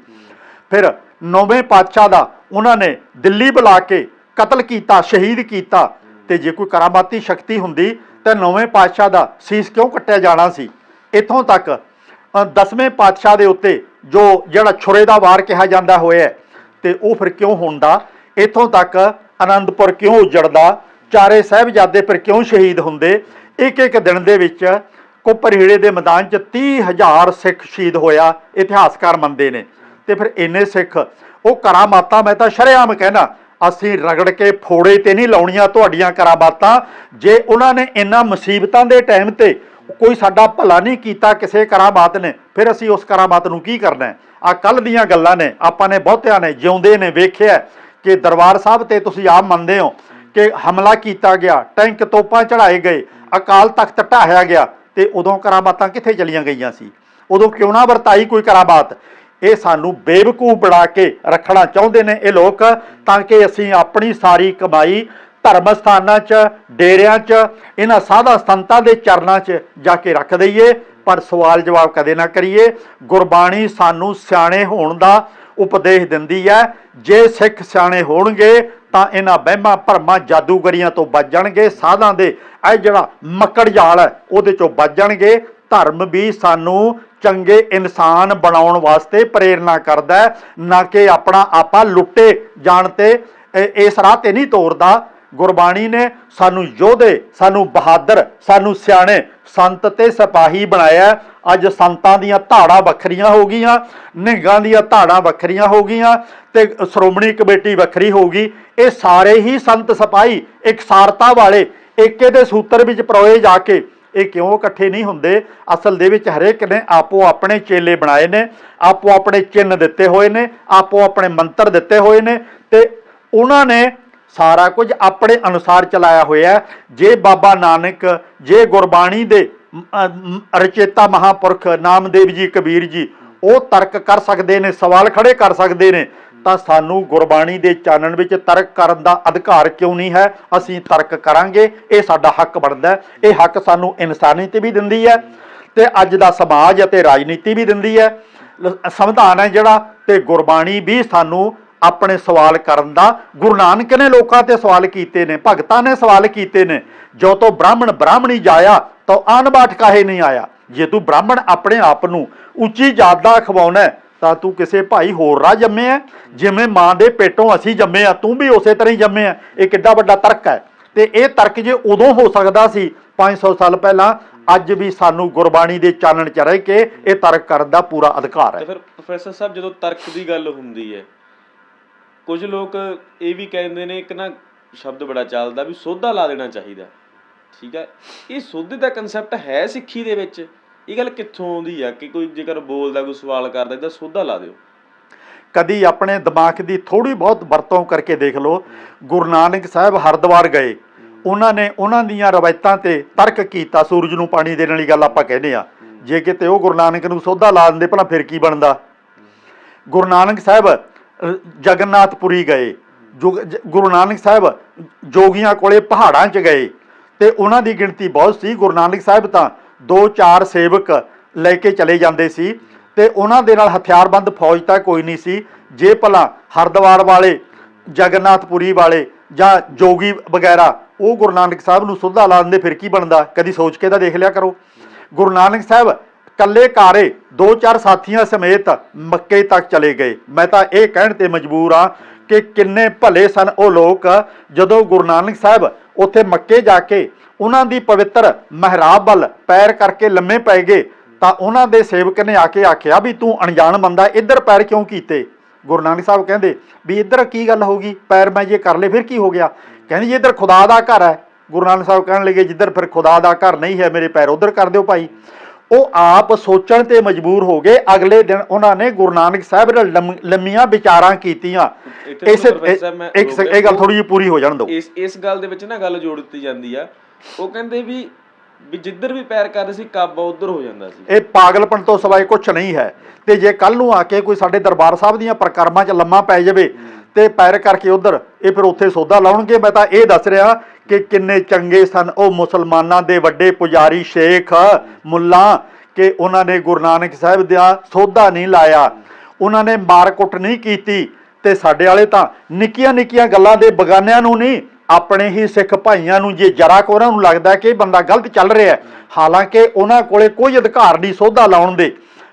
[SPEAKER 2] ਫਿਰ ਨੌਵੇਂ ਪਾਤਸ਼ਾਹ ਦਾ ਉਹਨਾਂ ਨੇ ਦਿੱਲੀ ਬੁਲਾ ਕੇ ਕਤਲ ਕੀਤਾ, ਸ਼ਹੀਦ ਕੀਤਾ ਤੇ ਜੇ ਕੋਈ ਕਰਾਮਾਤੀ ਸ਼ਕਤੀ ਹੁੰਦੀ, ਤਾਂ ਨੌਵੇਂ ਪਾਤਸ਼ਾਹ ਦਾ ਸੀਸ ਕਿਉਂ ਕੱਟਿਆ ਜਾਣਾ ਸੀ? ਇੱਥੋਂ ਤੱਕ ਦਸਵੇਂ ਪਾਤਸ਼ਾਹ ਦੇ ਉੱਤੇ ਜੋ ਜਿਹੜਾ ਛੁਰੇ ਦਾ ਵਾਰ ਕਿਹਾ ਜਾਂਦਾ ਹੋਇਆ ਤੇ ਉਹ ਫਿਰ ਕਿਉਂ ਹੁੰਦਾ? ਇੱਥੋਂ ਤੱਕ ਆਨੰਦਪੁਰ ਕਿਉਂ ਉਜੜਦਾ? ਚਾਰੇ ਸਾਹਿਬਜ਼ਾਦੇ ਫਿਰ ਕਿਉਂ ਸ਼ਹੀਦ ਹੁੰਦੇ? ਇੱਕ ਇੱਕ ਦਿਨ ਦੇ ਵਿੱਚ ਕੋਪਰਹੀੜੇ ਦੇ ਮੈਦਾਨ 'ਚ 30000 ਸਿੱਖ ਸ਼ਹੀਦ ਹੋਇਆ, ਇਤਿਹਾਸਕਾਰ ਮੰਨਦੇ ਨੇ। ਤੇ ਫਿਰ ਇੰਨੇ ਸਿੱਖ, ਉਹ ਕਰਾਮਾਤਾਂ ਮੈਂ ਤਾਂ ਸ਼ਰੇਆਮ ਕਹਿਣਾ ਅਸੀਂ ਰਗੜ ਕੇ ਫੋੜੇ ਤੇ ਨਹੀਂ ਲਾਉਣੀਆਂ ਤੁਹਾਡੀਆਂ ਕਰਾਮਾਤਾਂ ਜੇ ਉਹਨਾਂ ਨੇ ਇੰਨਾ ਮੁਸੀਬਤਾਂ ਦੇ ਟਾਈਮ ਤੇ ਕੋਈ ਸਾਡਾ ਭਲਾ ਨਹੀਂ ਕੀਤਾ, ਕਿਸੇ ਕਰਾਮਾਤ ਨੇ, ਫਿਰ ਅਸੀਂ ਉਸ ਕਰਾਮਾਤ ਨੂੰ ਕੀ ਕਰਨਾ ਹੈ? ਆ ਕੱਲ ਦੀਆਂ ਗੱਲਾਂ ਨੇ, ਆਪਾਂ ਨੇ ਬਹੁਤਿਆਂ ਨੇ ਜਿਉਂਦੇ ਨੇ, ਵੇਖਿਆ ਕਿ ਦਰਬਾਰ ਸਾਹਿਬ ਤੇ ਤੁਸੀਂ ਆਪ ਮੰਨਦੇ ਹੋ ਕਿ ਹਮਲਾ ਕੀਤਾ ਗਿਆ, ਟੈਂਕ ਤੋਪਾਂ ਚੜਾਏ ਗਏ, ਅਕਾਲ ਤਖਤ ਢਾਹਿਆ ਗਿਆ ਤੇ ਉਦੋਂ ਕਰਾਮਾਤਾਂ ਕਿੱਥੇ ਚਲੀਆਂ ਗਈਆਂ ਸੀ? ਉਦੋਂ ਕਿਉਂ ਨਾ ਵਰਤਾਈ ਕੋਈ ਕਰਾਮਾਤ? ਇਹ ਸਾਨੂੰ ਬੇਵਕੂਫ ਬਣਾ ਕੇ ਰੱਖਣਾ ਚਾਹੁੰਦੇ ਨੇ ਇਹ ਲੋਕ, ਤਾਂ ਕਿ ਅਸੀਂ ਆਪਣੀ ਸਾਰੀ ਕਮਾਈ ਧਰਮ ਸਥਾਨਾਂ 'ਚ, ਡੇਰਿਆਂ 'ਚ, ਇਹਨਾਂ ਸਾਧਾ ਸੰਤਾਂ ਦੇ ਚਰਨਾਂ 'ਚ ਜਾ ਕੇ ਰੱਖ ਦਈਏ। ਪਰ ਸਵਾਲ ਜਵਾਬ ਕਦੇ ਨਾ ਕਰੀਏ। ਗੁਰਬਾਣੀ ਸਾਨੂੰ ਸਿਆਣੇ ਹੋਣ ਦਾ ਉਪਦੇਸ਼ ਦਿੰਦੀ ਹੈ। ਜੇ ਸਿੱਖ ਸਿਆਣੇ ਹੋਣਗੇ, ਤਾਂ ਇਹਨਾਂ ਵਹਿਮਾਂ ਭਰਮਾਂ ਜਾਦੂਗਰੀਆਂ ਤੋਂ ਬਚ ਜਾਣਗੇ। ਸਾਧਾਂ ਦੇ ਇਹ ਜਿਹੜਾ ਮੱਕੜ ਜਾਲ ਹੈ, ਉਹਦੇ ਚੋਂ ਬਚ ਜਾਣਗੇ। ਧਰਮ ਵੀ ਸਾਨੂੰ ਚੰਗੇ ਇਨਸਾਨ ਬਣਾਉਣ ਵਾਸਤੇ ਪ੍ਰੇਰਣਾ ਕਰਦਾ ਹੈ। ਨਾ ਕਿ ਆਪਣਾ ਆਪਾ ਲੁੱਟੇ ਜਾਣ ਤੇ। ਇਸ ਰਾਹ ਤੇ ਨਹੀਂ ਤੋਰਦਾ। ਗੁਰਬਾਣੀ ਨੇ ਸਾਨੂੰ ਯੋਧੇ, ਸਾਨੂੰ ਬਹਾਦਰ, ਸਾਨੂੰ ਸਿਆਣੇ, ਸੰਤ ਤੇ ਸਿਪਾਹੀ ਬਣਾਇਆ। ਅੱਜ ਸੰਤਾਂ ਦੀਆਂ ਧਾੜਾਂ ਵੱਖਰੀਆਂ ਹੋ ਗਈਆਂ ਨਿਹੰਗਾਂ ਦੀਆਂ ਧਾੜਾਂ ਵੱਖਰੀਆਂ ਹੋ ਗਈਆਂ ਤੇ ਸ਼੍ਰੋਮਣੀ ਕਮੇਟੀ ਵੱਖਰੀ ਹੋ ਗਈ। ਇਹ ਸਾਰੇ ਹੀ ਸੰਤ ਸਿਪਾਹੀ ਇਕਸਾਰਤਾ ਵਾਲੇ ਏਕੇ ਦੇ ਸੂਤਰ ਵਿੱਚ ਪਰੋਏ ਜਾ ਕੇ। ਇਹ ਕਿਉਂ ਇਕੱਠੇ ਨਹੀਂ ਹੁੰਦੇ? ਅਸਲ ਦੇ ਵਿੱਚ ਹਰੇਕ ਨੇ ਆਪੋ ਆਪਣੇ ਚੇਲੇ ਬਣਾਏ ਨੇ, ਆਪੋ ਆਪਣੇ ਚਿੰਨ ਦਿੱਤੇ ਹੋਏ ਨੇ, ਆਪੋ ਆਪਣੇ ਮੰਤਰ ਦਿੱਤੇ ਹੋਏ ਨੇ ਤੇ ਉਹਨਾਂ ਨੇ ਸਾਰਾ ਕੁਝ ਆਪਣੇ ਅਨੁਸਾਰ ਚਲਾਇਆ ਹੋਇਆ ਜੇ ਬਾਬਾ ਨਾਨਕ, ਜੇ ਗੁਰਬਾਣੀ ਦੇ ਰਚੇਤਾ ਮਹਾਪੁਰਖ ਨਾਮਦੇਵ ਜੀ, ਕਬੀਰ ਜੀ, ਉਹ ਤਰਕ ਕਰ ਸਕਦੇ ਨੇ, ਸਵਾਲ ਖੜੇ ਕਰ ਸਕਦੇ ਨੇ, ਤਾਂ ਸਾਨੂੰ ਗੁਰਬਾਣੀ ਦੇ ਚਾਨਣ ਵਿੱਚ ਤਰਕ ਕਰਨ ਦਾ ਅਧਿਕਾਰ ਕਿਉਂ ਨਹੀਂ ਹੈ? ਅਸੀਂ ਤਰਕ ਕਰਾਂਗੇ, ਇਹ ਸਾਡਾ ਹੱਕ ਬਣਦਾ ਇਹ ਹੱਕ ਸਾਨੂੰ ਇਨਸਾਨੀਅਤ ਵੀ ਦਿੰਦੀ ਹੈ ਤੇ ਅੱਜ ਦਾ ਸਮਾਜ ਅਤੇ ਰਾਜਨੀਤੀ ਵੀ ਦਿੰਦੀ ਹੈ। ਸੰਵਿਧਾਨ ਹੈ ਜਿਹੜਾ ਤੇ ਗੁਰਬਾਣੀ ਵੀ ਸਾਨੂੰ ਆਪਣੇ ਸਵਾਲ ਕਰਨ ਦਾ। ਗੁਰੂ ਨਾਨਕ ਨੇ ਲੋਕਾਂ ਤੇ ਸਵਾਲ ਕੀਤੇ ਨੇ, ਭਗਤਾਂ ਨੇ ਸਵਾਲ ਕੀਤੇ ਨੇ। ਜੋ ਤੋਂ ਬ੍ਰਾਹਮਣ ਬ੍ਰਾਹਮਣੀ ਜਾਇਆ, ਤਾਂ ਆਨ ਬਾਠ ਕਾਹੇ ਨਹੀਂ ਆਇਆ। ਜੇ ਤੂੰ ਬ੍ਰਾਹਮਣ ਆਪਣੇ ਆਪ ਨੂੰ ਉੱਚੀ ਜਾਤ ਦਾ ਖਵਾਉਣਾ ਤਾਂ ਤੂੰ ਕਿਸੇ ਭਾਈ ਹੋਰ ਰਾਹ ਜੰਮੇ ਆ ਜਿਵੇਂ ਮਾਂ ਦੇ ਪੇਟੋਂ ਅਸੀਂ ਜੰਮੇ ਆ ਤੂੰ ਵੀ ਉਸੇ ਤਰ੍ਹਾਂ ਹੀ ਜੰਮੇ ਆ ਇਹ ਕਿੱਡਾ ਵੱਡਾ ਤਰਕ ਹੈ। ਤੇ ਇਹ ਤਰਕ ਜੇ ਉਦੋਂ ਹੋ ਸਕਦਾ ਸੀ 500 ਸਾਲ ਪਹਿਲਾਂ, ਅੱਜ ਵੀ ਸਾਨੂੰ ਗੁਰਬਾਣੀ ਦੇ ਚਾਨਣ ਚ ਰਹਿ ਕੇ ਇਹ ਤਰਕ ਕਰਨ ਦਾ ਪੂਰਾ ਅਧਿਕਾਰ
[SPEAKER 1] ਤੇ
[SPEAKER 2] ਹੈ
[SPEAKER 1] ਫਿਰ ਪ੍ਰੋਫੈਸਰ ਸਾਹਿਬ, ਜਦੋਂ ਤਰਕ ਦੀ ਗੱਲ ਹੁੰਦੀ ਹੈ ਕੁਝ ਲੋਕ ਇਹ ਵੀ ਕਹਿੰਦੇ ਨੇ ਇੱਕ ਨਾ ਸ਼ਬਦ ਬੜਾ ਚੱਲਦਾ ਵੀ ਸੋਧਾ ਲਾ ਦੇਣਾ ਚਾਹੀਦਾ। ਠੀਕ ਹੈ? ਇਹ ਸੋਧੇ ਦਾ ਕਨਸੈਪਟ ਹੈ ਸਿੱਖੀ ਦੇ ਵਿੱਚ। ਇਹ ਗੱਲ ਕਿੱਥੋਂ ਆਉਂਦੀ ਆ ਕਿ ਕੋਈ ਜੇਕਰ ਬੋਲਦਾ, ਕੋਈ ਸਵਾਲ ਕਰਦਾ, ਤਾਂ ਸੋਧਾ ਲਾ ਦਿਓ।
[SPEAKER 2] ਕਦੀ ਆਪਣੇ ਦਿਮਾਗ ਦੀ ਥੋੜੀ ਬਹੁਤ ਵਰਤੋਂ ਕਰਕੇ ਦੇਖ ਲਓ। ਗੁਰੂ ਨਾਨਕ ਸਾਹਿਬ ਹਰਿਦੁਆਰ ਗਏ। ਉਹਨਾਂ ਨੇ ਉਹਨਾਂ ਦੀਆਂ ਰਵਾਇਤਾਂ ਤੇ ਤਰਕ ਕੀਤਾ ਸੂਰਜ ਨੂੰ ਪਾਣੀ ਦੇਣ ਵਾਲੀ ਗੱਲ ਆਪਾਂ ਕਹਿੰਦੇ ਆ। ਜੇ ਕਿਤੇ ਉਹ ਗੁਰੂ ਨਾਨਕ ਨੂੰ ਸੋਧਾ ਲਾ ਦਿੰਦੇ, ਭਲਾ ਫਿਰ ਕੀ ਬਣਦਾ? ਗੁਰੂ ਨਾਨਕ ਸਾਹਿਬ ਜਗਨਨਾਥਪੁਰੀ ਗਏ। ਜੋ- ਜ- ਗੁਰੂ ਨਾਨਕ ਸਾਹਿਬ ਜੋਗੀਆਂ ਕੋਲੇ ਪਹਾੜਾਂ 'ਚ ਗਏ। ਤੇ ਉਹਨਾਂ ਦੀ ਗਿਣਤੀ ਬਹੁਤ ਸੀ। ਗੁਰੂ ਨਾਨਕ ਸਾਹਿਬ ਤਾਂ ਦੋ ਚਾਰ ਸੇਵਕ ਲੈ ਕੇ ਚਲੇ ਜਾਂਦੇ ਸੀ। ਤੇ ਉਹਨਾਂ ਦੇ ਨਾਲ ਹਥਿਆਰਬੰਦ ਫੌਜ ਤਾਂ ਕੋਈ ਨਹੀਂ ਸੀ। ਜੇ ਭਲਾ ਹਰਦੁਆਰ ਵਾਲੇ, ਜਗਨਨਾਥਪੁਰੀ ਵਾਲੇ ਜਾਂ ਜੋਗੀ ਵਗੈਰਾ ਉਹ ਗੁਰੂ ਨਾਨਕ ਸਾਹਿਬ ਨੂੰ ਸੁੱਧਾ ਲਾ ਦਿੰਦੇ, ਫਿਰ ਕੀ ਬਣਦਾ? ਕਦੀ ਸੋਚ ਕੇ ਤਾਂ ਦੇਖ ਲਿਆ ਕਰੋ। ਗੁਰੂ ਨਾਨਕ ਸਾਹਿਬ ਕੱਲੇ ਕਾਰੇ ਦੋ ਚਾਰ ਸਾਥੀਆਂ ਸਮੇਤ ਮੱਕੇ ਤੱਕ ਚਲੇ ਗਏ। ਮੈਂ ਤਾਂ ਇਹ ਕਹਿਣ ਤੇ ਮਜਬੂਰ ਆ ਕਿ ਕਿੰਨੇ ਭਲੇ ਸਨ ਉਹ ਲੋਕ, ਜਦੋਂ ਗੁਰੂ ਨਾਨਕ ਸਾਹਿਬ ਉੱਥੇ ਮੱਕੇ ਜਾ ਕੇ ਉਹਨਾਂ ਦੀ ਪਵਿੱਤਰ ਮਹਿਰਾਬ ਵੱਲ ਪੈਰ ਕਰਕੇ ਲੰਮੇ ਪੈ ਗਏ, ਤਾਂ ਉਹਨਾਂ ਦੇ ਸੇਵਕ ਨੇ ਆ ਕੇ ਆਖਿਆ ਵੀ ਤੂੰ ਅਣਜਾਣ ਬੰਦਾ, ਇੱਧਰ ਪੈਰ ਕਿਉਂ ਕੀਤੇ? ਗੁਰੂ ਨਾਨਕ ਸਾਹਿਬ ਕਹਿੰਦੇ ਵੀ ਇੱਧਰ ਕੀ ਗੱਲ ਹੋ ਗਈ? ਪੈਰ ਮੈਂ ਜੇ ਕਰ ਲਏ, ਫਿਰ ਕੀ ਹੋ ਗਿਆ? ਕਹਿੰਦੇ ਜੀ ਇੱਧਰ ਖੁਦਾ ਦਾ ਘਰ ਹੈ। ਗੁਰੂ ਨਾਨਕ ਸਾਹਿਬ ਕਹਿਣ ਲੱਗੇ, ਜਿੱਧਰ ਫਿਰ ਖੁਦਾ ਦਾ ਘਰ ਨਹੀਂ ਹੈ ਮੇਰੇ ਪੈਰ, ਉਧਰ ਕਰ ਦਿਓ ਭਾਈ। ਉਹ ਆਪ ਸੋਚਣ ਤੇ ਮਜਬੂਰ ਹੋ ਗਏ। ਅਗਲੇ ਦਿਨ ਉਹਨਾਂ ਨੇ ਗੁਰੂ ਨਾਨਕ ਸਾਹਿਬ ਲੰਮੀਆਂ ਵਿਚਾਰਾਂ ਕੀਤੀਆਂ। ਇਸੇ ਇੱਕ ਇਹ ਗੱਲ ਥੋੜੀ ਜਿਹੀ ਪੂਰੀ ਹੋ ਜਾਣ ਦਿਓ।
[SPEAKER 1] ਇਸ ਇਸ ਗੱਲ ਦੇ ਵਿੱਚ ਨਾ ਗੱਲ ਜੋੜ ਦਿੱਤੀ ਜਾਂਦੀ ਆ। ਉਹ ਕਹਿੰਦੇ ਵੀ ਵੀ ਜਿੱਧਰ ਵੀ ਪੈਰ ਕਰਦੇ ਸੀ ਕਾਬਾ ਉਧਰ ਹੋ ਜਾਂਦਾ ਸੀ।
[SPEAKER 2] ਇਹ ਪਾਗਲਪਣ ਤੋਂ ਸਿਵਾਏ ਕੁਝ ਨਹੀਂ ਹੈ। ਤੇ ਜੇ ਕੱਲ ਨੂੰ ਆ ਕੇ ਕੋਈ ਸਾਡੇ ਦਰਬਾਰ ਸਾਹਿਬ ਦੀਆਂ ਪ੍ਰਕਰਮਾਂ 'ਚ ਲੰਮਾ ਪੈ ਜਾਵੇ ਤੇ ਪੈਰ ਕਰਕੇ ਉਧਰ ਇਹ ਫਿਰ ਉੱਥੇ ਸੌਦਾ ਲਾਉਣਗੇ। ਮੈਂ ਤਾਂ ਇਹ ਦੱਸ ਰਿਹਾ ਕਿ ਕਿੰਨੇ ਚੰਗੇ ਸਨ ਉਹ ਮੁਸਲਮਾਨਾਂ ਦੇ ਵੱਡੇ ਪੁਜਾਰੀ ਸ਼ੇਖ ਮੁੱਲਾ, ਕਿ ਉਹਨਾਂ ਨੇ ਗੁਰੂ ਨਾਨਕ ਸਾਹਿਬ ਦਾ ਸੌਦਾ ਨਹੀਂ ਲਾਇਆ। ਉਹਨਾਂ ਨੇ ਮਾਰਕੁੱਟ ਨਹੀਂ ਕੀਤੀ ਤੇ ਸਾਡੇ ਵਾਲੇ ਤਾਂ ਨਿੱਕੀਆਂ ਨਿੱਕੀਆਂ ਗੱਲਾਂ ਦੇ ਬਗਾਨਿਆਂ ਨੂੰ ਨਹੀਂ, ਆਪਣੇ ਹੀ ਸਿੱਖ ਭਾਈਆਂ ਨੂੰ ਜੇ ਜਰਾ ਕੋ ਉਹਨਾਂ ਨੂੰ ਲੱਗਦਾ ਕਿ ਇਹ ਬੰਦਾ ਗਲਤ ਚੱਲ ਰਿਹਾ ਹਾਲਾਂਕਿ ਉਹਨਾਂ ਕੋਲੇ ਕੋਈ ਅਧਿਕਾਰ ਨਹੀਂ ਸੋਧਾ ਲਾਉਣ ਦੇ,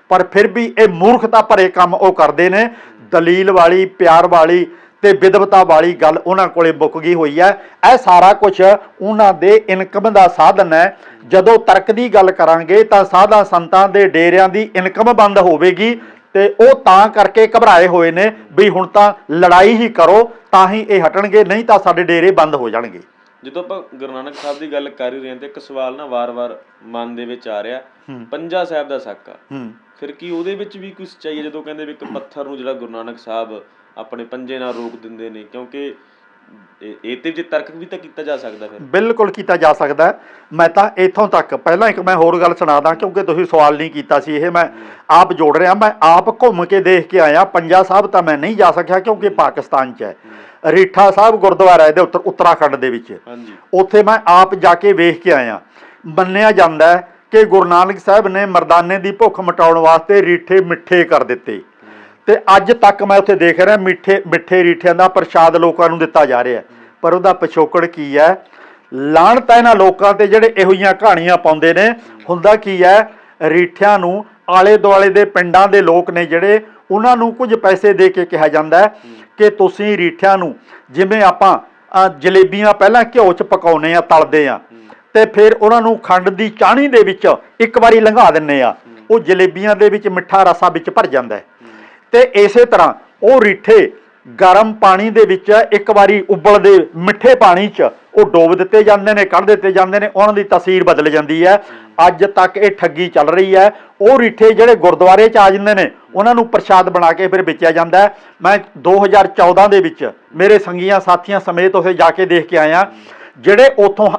[SPEAKER 2] ਪਰ ਫਿਰ ਵੀ ਇਹ ਮੂਰਖਤਾ ਭਰੇ ਕੰਮ ਉਹ ਕਰਦੇ ਨੇ। ਦਲੀਲ ਵਾਲੀ, ਪਿਆਰ ਵਾਲੀ ਤੇ ਵਿਦਵਤਾ ਵਾਲੀ ਗੱਲ ਉਹਨਾਂ ਕੋਲੇ ਮੁੱਕ ਗਈ ਹੋਈ ਹੈ। ਇਹ ਸਾਰਾ ਕੁਝ ਉਹਨਾਂ ਦੇ ਇਨਕਮ ਦਾ ਸਾਧਨ ਹੈ। ਜਦੋਂ ਤਰਕ ਦੀ ਗੱਲ ਕਰਾਂਗੇ ਤਾਂ ਸਾਧਾ ਸੰਤਾਂ ਦੇ ਡੇਰਿਆਂ ਦੀ ਇਨਕਮ ਬੰਦ ਹੋਵੇਗੀ ਤੇ ਉਹ ਤਾਂ ਕਰਕੇ ਘਬਰਾਏ ਹੋਏ ਨੇ ਵੀ ਹੁਣ ਤਾਂ ਲੜਾਈ ਹੀ ਕਰੋ ਤਾਂ ਹੀ ਇਹ ਹਟਣਗੇ ਨਹੀਂ ਤਾਂ ਸਾਡੇ ਡੇਰੇ ਬੰਦ ਹੋ ਜਾਣਗੇ।
[SPEAKER 1] ਜਦੋਂ ਆਪਾਂ ਗੁਰੂ ਨਾਨਕ ਸਾਹਿਬ ਦੀ ਗੱਲ ਕਰ ਹੀ ਰਹੇ ਹਾਂ ਤੇ ਇੱਕ ਸਵਾਲ ਨਾ ਵਾਰ-ਵਾਰ ਮਨ ਦੇ ਵਿੱਚ ਆ ਰਿਹਾ। ਪੰਜਾ ਸਾਹਿਬ ਦਾ ਸਾਕਾ।
[SPEAKER 2] ਹੂੰ।
[SPEAKER 1] ਫਿਰ ਕੀ ਉਹਦੇ ਵਿੱਚ ਵੀ ਕੁਝ ਚਾਹੀਏ ਜਦੋਂ ਕਹਿੰਦੇ ਵੀ ਇੱਕ ਪੱਥਰ ਨੂੰ ਜਿਹੜਾ ਗੁਰੂ ਨਾਨਕ ਸਾਹਿਬ ਆਪਣੇ ਪੰਜੇ ਨਾਲ ਰੋਕ ਦਿੰਦੇ ਨੇ? ਕਿਉਂਕਿ ਇਹ ਤੇ ਜੇ ਤਰਕ ਵੀ ਤਾਂ ਕੀਤਾ ਜਾ ਸਕਦਾ ਫਿਰ।
[SPEAKER 2] ਬਿਲਕੁਲ ਕੀਤਾ ਜਾ ਸਕਦਾ ਹੈ। ਮੈਂ ਤਾਂ ਇੱਥੋਂ ਤੱਕ ਪਹਿਲਾਂ ਇੱਕ ਮੈਂ ਹੋਰ ਗੱਲ ਸੁਣਾ ਦਾਂ ਕਿਉਂਕਿ ਤੁਸੀਂ ਸਵਾਲ ਨਹੀਂ ਕੀਤਾ ਸੀ ਇਹ ਮੈਂ ਆਪ ਜੋੜ ਰਿਹਾ ਮੈਂ ਆਪ ਘੁੰਮ ਕੇ ਦੇਖ ਕੇ ਆਇਆ। ਪੰਜਾ ਸਾਹਿਬ ਤਾਂ ਮੈਂ ਨਹੀਂ ਜਾ ਸਕਿਆ ਕਿਉਂਕਿ ਪਾਕਿਸਤਾਨ 'ਚ ਹੈ। ਰੀਠਾ ਸਾਹਿਬ ਗੁਰਦੁਆਰਾ ਇਹਦੇ ਉੱਤਰ ਉੱਤਰਾਖੰਡ ਦੇ ਵਿੱਚ।
[SPEAKER 1] ਹਾਂਜੀ।
[SPEAKER 2] ਉੱਥੇ ਮੈਂ ਆਪ ਜਾ ਕੇ ਵੇਖ ਕੇ ਆਇਆ। ਮੰਨਿਆ ਜਾਂਦਾ ਹੈ ਕਿ ਗੁਰੂ ਨਾਨਕ ਸਾਹਿਬ ਨੇ ਮਰਦਾਨੇ ਦੀ ਭੁੱਖ ਮਿਟਾਉਣ ਵਾਸਤੇ ਰੀਠੇ ਮਿੱਠੇ ਕਰ ਦਿੱਤੇ। ਤੇ ਅੱਜ ਤੱਕ ਮੈਂ ਉੱਥੇ ਦੇਖ ਰਿਹਾ ਮਿੱਠੇ ਮਿੱਠੇ ਰੀਠਿਆਂ ਦਾ ਪ੍ਰਸ਼ਾਦ ਲੋਕਾਂ ਨੂੰ ਦਿੱਤਾ ਜਾ ਰਿਹਾ। ਪਰ ਉਹਦਾ ਪਿਛੋਕੜ ਕੀ ਹੈ? ਲਾਣਤ ਹੈ ਇਹਨਾਂ ਲੋਕਾਂ ਤੇ ਜਿਹੜੇ ਇਹੋ ਜਿਹੀਆਂ ਕਹਾਣੀਆਂ ਪਾਉਂਦੇ ਨੇ, ਹੁੰਦਾ ਕੀ ਹੈ? ਰੀਠਿਆਂ ਨੂੰ ਆਲੇ ਦੁਆਲੇ ਦੇ ਪਿੰਡਾਂ ਦੇ ਲੋਕ ਨੇ ਜਿਹੜੇ, ਉਹਨਾਂ ਨੂੰ ਕੁਝ ਪੈਸੇ ਦੇ ਕੇ ਕਿਹਾ ਜਾਂਦਾ ਕਿ ਤੁਸੀਂ ਰੀਠਿਆਂ ਨੂੰ ਜਿਵੇਂ ਆਪਾਂ ਜਲੇਬੀਆਂ ਪਹਿਲਾਂ ਘਿਓ 'ਚ ਪਕਾਉਨੇ ਆ, ਤਲਦੇ ਆ ਤੇ ਫਿਰ ਉਹਨਾਂ ਨੂੰ ਖੰਡ ਦੀ ਚਾਣੀ ਦੇ ਵਿੱਚ ਇੱਕ ਵਾਰੀ ਲੰਘਾ ਦਿੰਨੇ ਆ। ਉਹ ਜਲੇਬੀਆਂ ਦੇ ਵਿੱਚ ਮਿੱਠਾ ਰਸਾ ਵਿੱਚ ਭਰ ਜਾਂਦਾ ਹੈ। ਤੇ ਇਸੇ ਤਰ੍ਹਾਂ ਉਹ ਰੀਠੇ ਗਰਮ ਪਾਣੀ ਦੇ ਵਿੱਚ ਇੱਕ ਵਾਰੀ ਉਬਲਦੇ ਮਿੱਠੇ ਪਾਣੀ 'ਚ ਉਹ ਡੋਬ ਦਿੱਤੇ ਜਾਂਦੇ ਨੇ, ਕੱਢ ਦਿੱਤੇ ਜਾਂਦੇ ਨੇ, ਉਹਨਾਂ ਦੀ ਤਸਵੀਰ ਬਦਲ ਜਾਂਦੀ ਹੈ। ਅੱਜ ਤੱਕ ਇਹ ਠੱਗੀ ਚੱਲ ਰਹੀ ਹੈ। ਉਹ ਰੀਠੇ ਜਿਹੜੇ ਗੁਰਦੁਆਰੇ 'ਚ ਆ ਜਾਂਦੇ ਨੇ, ਉਹਨਾਂ ਨੂੰ ਪ੍ਰਸ਼ਾਦ ਬਣਾ ਕੇ ਫਿਰ ਵੇਚਿਆ ਜਾਂਦਾ ਹੈ। ਮੈਂ 2014 ਦੇ ਵਿੱਚ ਮੇਰੇ ਸੰਗੀਆਂ ਸਾਥੀਆਂ ਸਮੇਤ ਉੱਥੇ ਜਾ ਕੇ ਦੇਖ ਕੇ ਆਇਆ, ਜਿਹੜੇ ਉਥੋਂ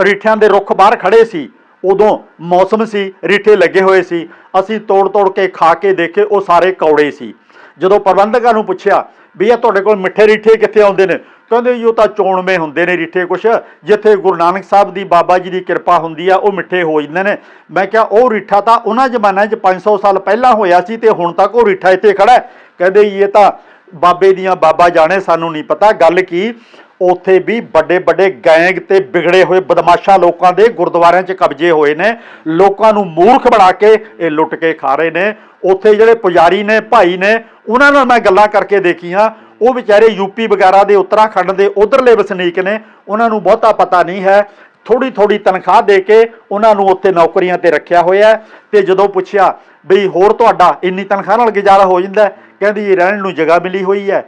[SPEAKER 2] ਰੀਠਿਆਂ ਦੇ ਰੁੱਖ ਬਾਹਰ ਖੜੇ ਸੀ। ਉਦੋਂ ਮੌਸਮ ਸੀ, ਰੀਠੇ ਲੱਗੇ ਹੋਏ ਸੀ। ਅਸੀਂ ਤੋੜ ਤੋੜ ਕੇ ਖਾ ਕੇ ਦੇਖੇ, ਉਹ ਸਾਰੇ ਕੌੜੇ ਸੀ। ਜਦੋਂ ਪ੍ਰਬੰਧਕਾਂ ਨੂੰ ਪੁੱਛਿਆ, ਵੀ ਇਹ ਤੁਹਾਡੇ ਕੋਲ ਮਿੱਠੇ ਰੀਠੇ ਕਿੱਥੇ ਆਉਂਦੇ ਨੇ? ਕਹਿੰਦੇ ਜੀ ਉਹ ਤਾਂ ਚੋਣਵੇਂ ਹੁੰਦੇ ਨੇ ਰੀਠੇ ਕੁਛ। ਜਿੱਥੇ ਗੁਰੂ ਨਾਨਕ ਸਾਹਿਬ ਦੀ ਬਾਬਾ ਜੀ ਦੀ ਕਿਰਪਾ ਹੁੰਦੀ ਆ, ਉਹ ਮਿੱਠੇ ਹੋ ਜਾਂਦੇ ਨੇ। ਮੈਂ ਕਿਹਾ, ਉਹ ਰੀਠਾ ਤਾਂ ਉਹਨਾਂ ਜ਼ਮਾਨਿਆਂ 'ਚ 500 ਸਾਲ ਪਹਿਲਾਂ ਹੋਇਆ ਸੀ ਤੇ ਹੁਣ ਤੱਕ ਉਹ ਰੀਠਾ ਇੱਥੇ ਖੜਾ ਕਹਿੰਦੇ ਜੀ ਇਹ ਤਾਂ ਬਾਬੇ ਦੀਆਂ ਬਾਬਾ ਜਾਣੇ, ਸਾਨੂੰ ਨਹੀਂ ਪਤਾ। ਗੱਲ ਕੀ? ਉੱਥੇ ਵੀ ਵੱਡੇ ਵੱਡੇ ਗੈਂਗ ਤੇ ਵਿਗੜੇ ਹੋਏ ਬਦਮਾਸ਼ਾਂ ਲੋਕਾਂ ਦੇ ਗੁਰਦੁਆਰਿਆਂ 'ਚ ਕਬਜ਼ੇ ਹੋਏ ਨੇ। ਲੋਕਾਂ ਨੂੰ ਮੂਰਖ ਬਣਾ ਕੇ ਇਹ ਲੁੱਟ ਕੇ ਖਾ ਰਹੇ ਨੇ। ਉੱਥੇ ਜਿਹੜੇ ਪੁਜਾਰੀ ਨੇ, ਭਾਈ ਨੇ, ਉਹਨਾਂ ਨਾਲ ਮੈਂ ਗੱਲਾਂ ਕਰਕੇ ਦੇਖੀਆਂ। ਉਹ ਵਿਚਾਰੇ ਯੂਪੀ ਵਗੈਰਾ ਦੇ, ਉੱਤਰਾਖੰਡ ਦੇ ਉਧਰਲੇ ਵਸਨੀਕ ਨੇ। ਉਹਨਾਂ ਨੂੰ ਬਹੁਤਾ ਪਤਾ ਨਹੀਂ ਹੈ। ਥੋੜੀ ਥੋੜੀ ਤਨਖਾਹ ਦੇ ਕੇ ਉਹਨਾਂ ਨੂੰ ਉੱਥੇ ਨੌਕਰੀਆਂ ਤੇ ਰੱਖਿਆ ਹੋਇਆ ਹੈ। ਤੇ ਜਦੋਂ ਪੁੱਛਿਆ, ਬਈ ਹੋਰ ਤੁਹਾਡਾ ਇੰਨੀ ਤਨਖਾਹ ਨਾਲ ਗੁਜ਼ਾਰਾ ਹੋ ਜਾਂਦਾ ਕਹਿੰਦੀ ਰਹਿਣ ਨੂੰ ਜਗ੍ਹਾ ਮਿਲੀ ਹੋਈ ਹੈ।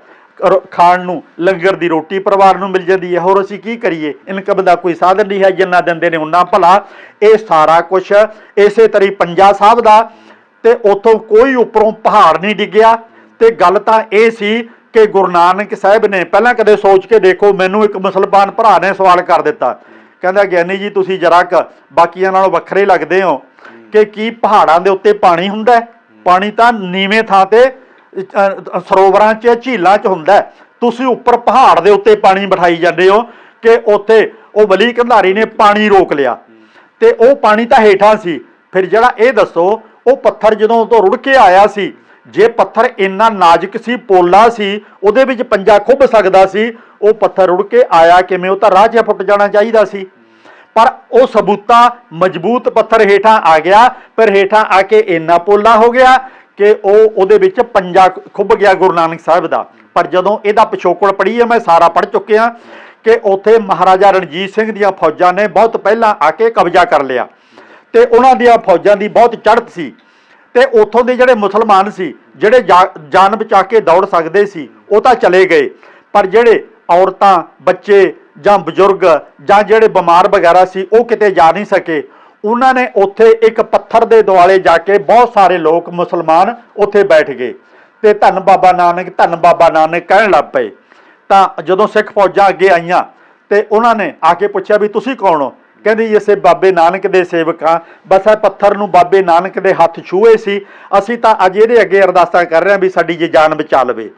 [SPEAKER 2] ਖਾਣ ਨੂੰ, ਲੰਗਰ ਦੀ ਰੋਟੀ ਪਰਿਵਾਰ ਨੂੰ ਮਿਲ ਜਾਂਦੀ ਹੈ। ਹੋਰ ਅਸੀਂ ਕੀ ਕਰੀਏ? ਇਨਕਮ ਦਾ ਕੋਈ ਸਾਧਨ ਨਹੀਂ ਹੈ, ਜਿੰਨਾ ਦਿੰਦੇ ਨੇ ਉਹਨਾਂ ਭਲਾ। ਇਹ ਸਾਰਾ ਕੁਝ ਇਸੇ ਤਰੀ ਪੰਜਾ ਸਾਹਿਬ ਦਾ। ਤੇ ਉਥੋਂ ਕੋਈ ਉੱਪਰੋਂ ਪਹਾੜ ਨਹੀਂ ਡਿੱਗਿਆ। ਤੇ ਗੱਲ ਤਾਂ ਇਹ ਸੀ ਕਿ ਗੁਰੂ ਨਾਨਕ ਸਾਹਿਬ ਨੇ ਪਹਿਲਾਂ ਕਦੇ ਸੋਚ ਕੇ ਦੇਖੋ, ਮੈਨੂੰ ਇੱਕ ਮੁਸਲਮਾਨ ਭਰਾ ਨੇ ਸਵਾਲ ਕਰ ਦਿੱਤਾ। ਕਹਿੰਦਾ, ਗਿਆਨੀ ਜੀ, ਤੁਸੀਂ ਜਰਾ ਕ ਬਾਕੀਆਂ ਨਾਲੋਂ ਵੱਖਰੇ ਲੱਗਦੇ ਹੋ ਕਿ ਕੀ ਪਹਾੜਾਂ ਦੇ ਉੱਤੇ ਪਾਣੀ ਹੁੰਦਾ ਪਾਣੀ ਤਾਂ ਨੀਵੇਂ ਥਾਂ ਤੇ ਸਰੋਵਰਾਂ 'ਚ, ਝੀਲਾਂ 'ਚ ਹੁੰਦਾ ਤੁਸੀਂ ਉੱਪਰ ਪਹਾੜ ਦੇ ਉੱਤੇ ਪਾਣੀ ਬਿਠਾਈ ਜਾਂਦੇ ਹੋ ਕਿ ਉੱਥੇ ਉਹ ਬਲੀ ਕੰਧਾਰੀ ਨੇ ਪਾਣੀ ਰੋਕ ਲਿਆ। ਤੇ ਉਹ ਪਾਣੀ ਤਾਂ ਹੇਠਾਂ ਸੀ। ਫਿਰ ਜਿਹੜਾ ਇਹ ਦੱਸੋ, ਉਹ ਪੱਥਰ ਜਦੋਂ ਤੋਂ ਰੁੜ ਕੇ ਆਇਆ ਸੀ, ਜੇ ਪੱਥਰ ਇੰਨਾ ਨਾਜ਼ੁਕ ਸੀ, ਪੋਲਾ ਸੀ, ਉਹਦੇ ਵਿੱਚ ਪੰਜਾ ਖੁੱਭ ਸਕਦਾ ਸੀ, ਉਹ ਪੱਥਰ ਰੁੜ ਕੇ ਆਇਆ ਕਿਵੇਂ? ਉਹ ਤਾਂ ਰਾਹ 'ਚ ਫੁੱਟ ਜਾਣਾ ਚਾਹੀਦਾ ਸੀ। ਪਰ ਉਹ ਸਬੂਤਾ ਮਜ਼ਬੂਤ ਪੱਥਰ ਹੇਠਾਂ ਆ ਗਿਆ। ਪਰ ਹੇਠਾਂ ਆ ਕੇ ਇੰਨਾ ਪੋਲਾ ਹੋ ਗਿਆ ਕਿ ਉਹ ਉਹਦੇ ਵਿੱਚ ਪੰਜਾ ਖੁੱਭ ਗਿਆ ਗੁਰੂ ਨਾਨਕ ਸਾਹਿਬ ਦਾ। ਪਰ ਜਦੋਂ ਇਹਦਾ ਪਿਛੋਕੜ ਪੜ੍ਹੀ ਹੈ, ਮੈਂ ਸਾਰਾ ਪੜ੍ਹ ਚੁੱਕਿਆ ਕਿ ਉੱਥੇ ਮਹਾਰਾਜਾ ਰਣਜੀਤ ਸਿੰਘ ਦੀਆਂ ਫੌਜਾਂ ਨੇ ਬਹੁਤ ਪਹਿਲਾਂ ਆ ਕੇ ਕਬਜ਼ਾ ਕਰ ਲਿਆ। ਤੇ ਉਹਨਾਂ ਦੀਆਂ ਫੌਜਾਂ ਦੀ ਬਹੁਤ ਚੜ੍ਹਤ ਸੀ। ਤੇ ਉੱਥੋਂ ਦੇ ਜਿਹੜੇ ਮੁਸਲਮਾਨ ਸੀ, ਜਿਹੜੇ ਜਾ- ਜਾਨ ਬਚਾ ਕੇ ਦੌੜ ਸਕਦੇ ਸੀ, ਉਹ ਤਾਂ ਚਲੇ ਗਏ। ਪਰ ਜਿਹੜੇ ਔਰਤਾਂ, ਬੱਚੇ ਜਾਂ ਬਜ਼ੁਰਗ ਜਾਂ ਜਿਹੜੇ ਬਿਮਾਰ ਵਗੈਰਾ ਸੀ, ਉਹ ਕਿਤੇ ਜਾ ਨਹੀਂ ਸਕੇ। ਉਹਨਾਂ ਨੇ ਉੱਥੇ ਇੱਕ ਪੱਥਰ ਦੇ ਦੁਆਲੇ ਜਾ ਕੇ ਬਹੁਤ ਸਾਰੇ ਲੋਕ ਮੁਸਲਮਾਨ ਉੱਥੇ ਬੈਠ ਗਏ ਤੇ ਧੰਨ ਬਾਬਾ ਨਾਨਕ, ਧੰਨ ਬਾਬਾ ਨਾਨਕ ਕਹਿਣ ਲੱਗ ਪਏ। ਤਾਂ ਜਦੋਂ ਸਿੱਖ ਫੌਜਾਂ ਅੱਗੇ ਆਈਆਂ ਤੇ ਉਹਨਾਂ ਨੇ ਆ ਕੇ ਪੁੱਛਿਆ ਵੀ ਤੁਸੀਂ ਕੌਣ ਹੋ? ਕਹਿੰਦੇ ਜੀ ਅਸੀਂ ਬਾਬੇ ਨਾਨਕ ਦੇ ਸੇਵਕ ਹਾਂ। ਬਸ ਇਹ ਪੱਥਰ ਨੂੰ ਬਾਬੇ ਨਾਨਕ ਦੇ ਹੱਥ ਛੂਏ ਸੀ। ਅਸੀਂ ਤਾਂ ਅੱਜ ਇਹਦੇ ਅੱਗੇ ਅਰਦਾਸਾਂ ਕਰ ਰਹੇ ਹਾਂ ਵੀ ਸਾਡੀ ਜੇ ਜਾਨ ਬਚਾ ਲਵੇ।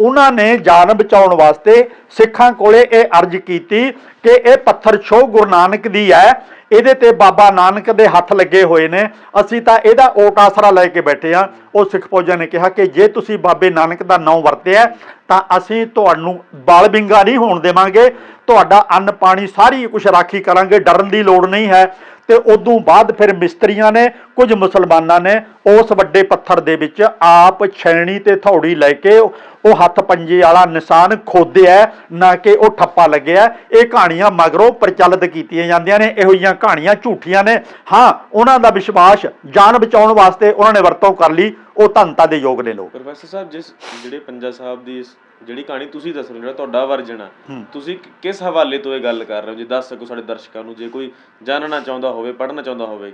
[SPEAKER 2] ਉਹਨਾਂ ਨੇ ਜਾਨ ਬਚਾਉਣ ਵਾਸਤੇ ਸਿੱਖਾਂ ਕੋਲੇ ਇਹ ਅਰਜ਼ ਕੀਤੀ ਕਿ ਇਹ ਪੱਥਰ ਛੋ ਗੁਰੂ ਨਾਨਕ ਦੀ ਹੈ। ਇਹਦੇ ਤੇ ਬਾਬਾ ਨਾਨਕ ਦੇ ਹੱਥ ਲੱਗੇ ਹੋਏ ਨੇ। ਅਸੀਂ ਤਾਂ ਇਹਦਾ ਓਟ ਆਸਰਾ ਲੈ ਕੇ ਬੈਠੇ ਆ ਉਹ ਸਿੱਖ ਫੌਜਾਂ ਨੇ ਕਿਹਾ ਕਿ ਜੇ ਤੁਸੀਂ ਬਾਬੇ ਨਾਨਕ ਦਾ ਨਾਮ ਵਰਤਿਆ ਤਾਂ ਅਸੀਂ ਤੁਹਾਨੂੰ ਬਾਲ ਬਿੰਗਾ ਨਹੀਂ ਹੋਣ ਦੇਵਾਂਗੇ। ਤੁਹਾਡਾ ਅੰਨ ਪਾਣੀ ਸਾਰੀ ਕੁਛ ਰਾਖੀ ਕਰਾਂਗੇ, ਡਰਨ ਦੀ ਲੋੜ ਨਹੀਂ ਹੈ। ਤੇ ਉਦੋਂ ਬਾਅਦ ਫਿਰ ਮਿਸਤਰੀਆਂ ਨੇ, ਕੁਝ ਮੁਸਲਮਾਨਾਂ ਨੇ ਉਸ ਵੱਡੇ ਪੱਥਰ ਦੇ ਵਿੱਚ ਆਪ ਛੈਣੀ ਤੇ ਥੌੜੀ ਲੈ ਕੇ ਉਹ ਹੱਥ ਪੰਜੇ ਵਾਲਾ ਨਿਸ਼ਾਨ ਖੋਦਿਆ, ਨਾ ਕਿ ਉਹ ਠੱਪਾ ਲੱਗਿਆ। ਇਹ ਕਹਾਣੀਆਂ ਮਗਰੋਂ ਪ੍ਰਚਲਿਤ ਕੀਤੀਆਂ ਜਾਂਦੀਆਂ ਨੇ। ਇਹੋ ਜਿਹੀਆਂ ਕਹਾਣੀਆਂ ਝੂਠੀਆਂ ਨੇ। ਹਾਂ, ਉਹਨਾਂ ਦਾ ਵਿਸ਼ਵਾਸ ਜਾਨ ਬਚਾਉਣ ਵਾਸਤੇ ਉਹਨਾਂ ਨੇ ਵਰਤੋਂ ਕਰ ਲਈ। ਉਹ ਧੰਨਤਾ ਦੇ ਯੋਗ ਨੇ ਲੋਕ।
[SPEAKER 1] ਪ੍ਰੋਫੈਸਰ ਸਾਹਿਬ ਜਿਸ ਜਿਹੜੇ ਪੰਜਾ ਸਾਹਿਬ ਦੀ ਇਸ- ਜਿਹੜੀ ਕਹਾਣੀ ਤੁਸੀਂ ਦੱਸ ਰਹੇ ਹੋ ਜਿਹੜਾ ਤੁਹਾਡਾ ਵਰਜਨ ਆ ਤੁਸੀਂ ਕਿ- ਕਿਸ ਹਵਾਲੇ ਤੋਂ ਇਹ ਗੱਲ ਕਰ ਰਹੇ ਹੋ? ਜੇ ਦੱਸ ਸਕੋ ਸਾਡੇ ਦਰਸ਼ਕਾਂ ਨੂੰ ਜੇ ਕੋਈ ਜਾਣਨਾ ਚਾਹੁੰਦਾ ਹੋਵੇ ਪੜ੍ਹਨਾ ਚਾਹੁੰਦਾ ਹੋਵੇ।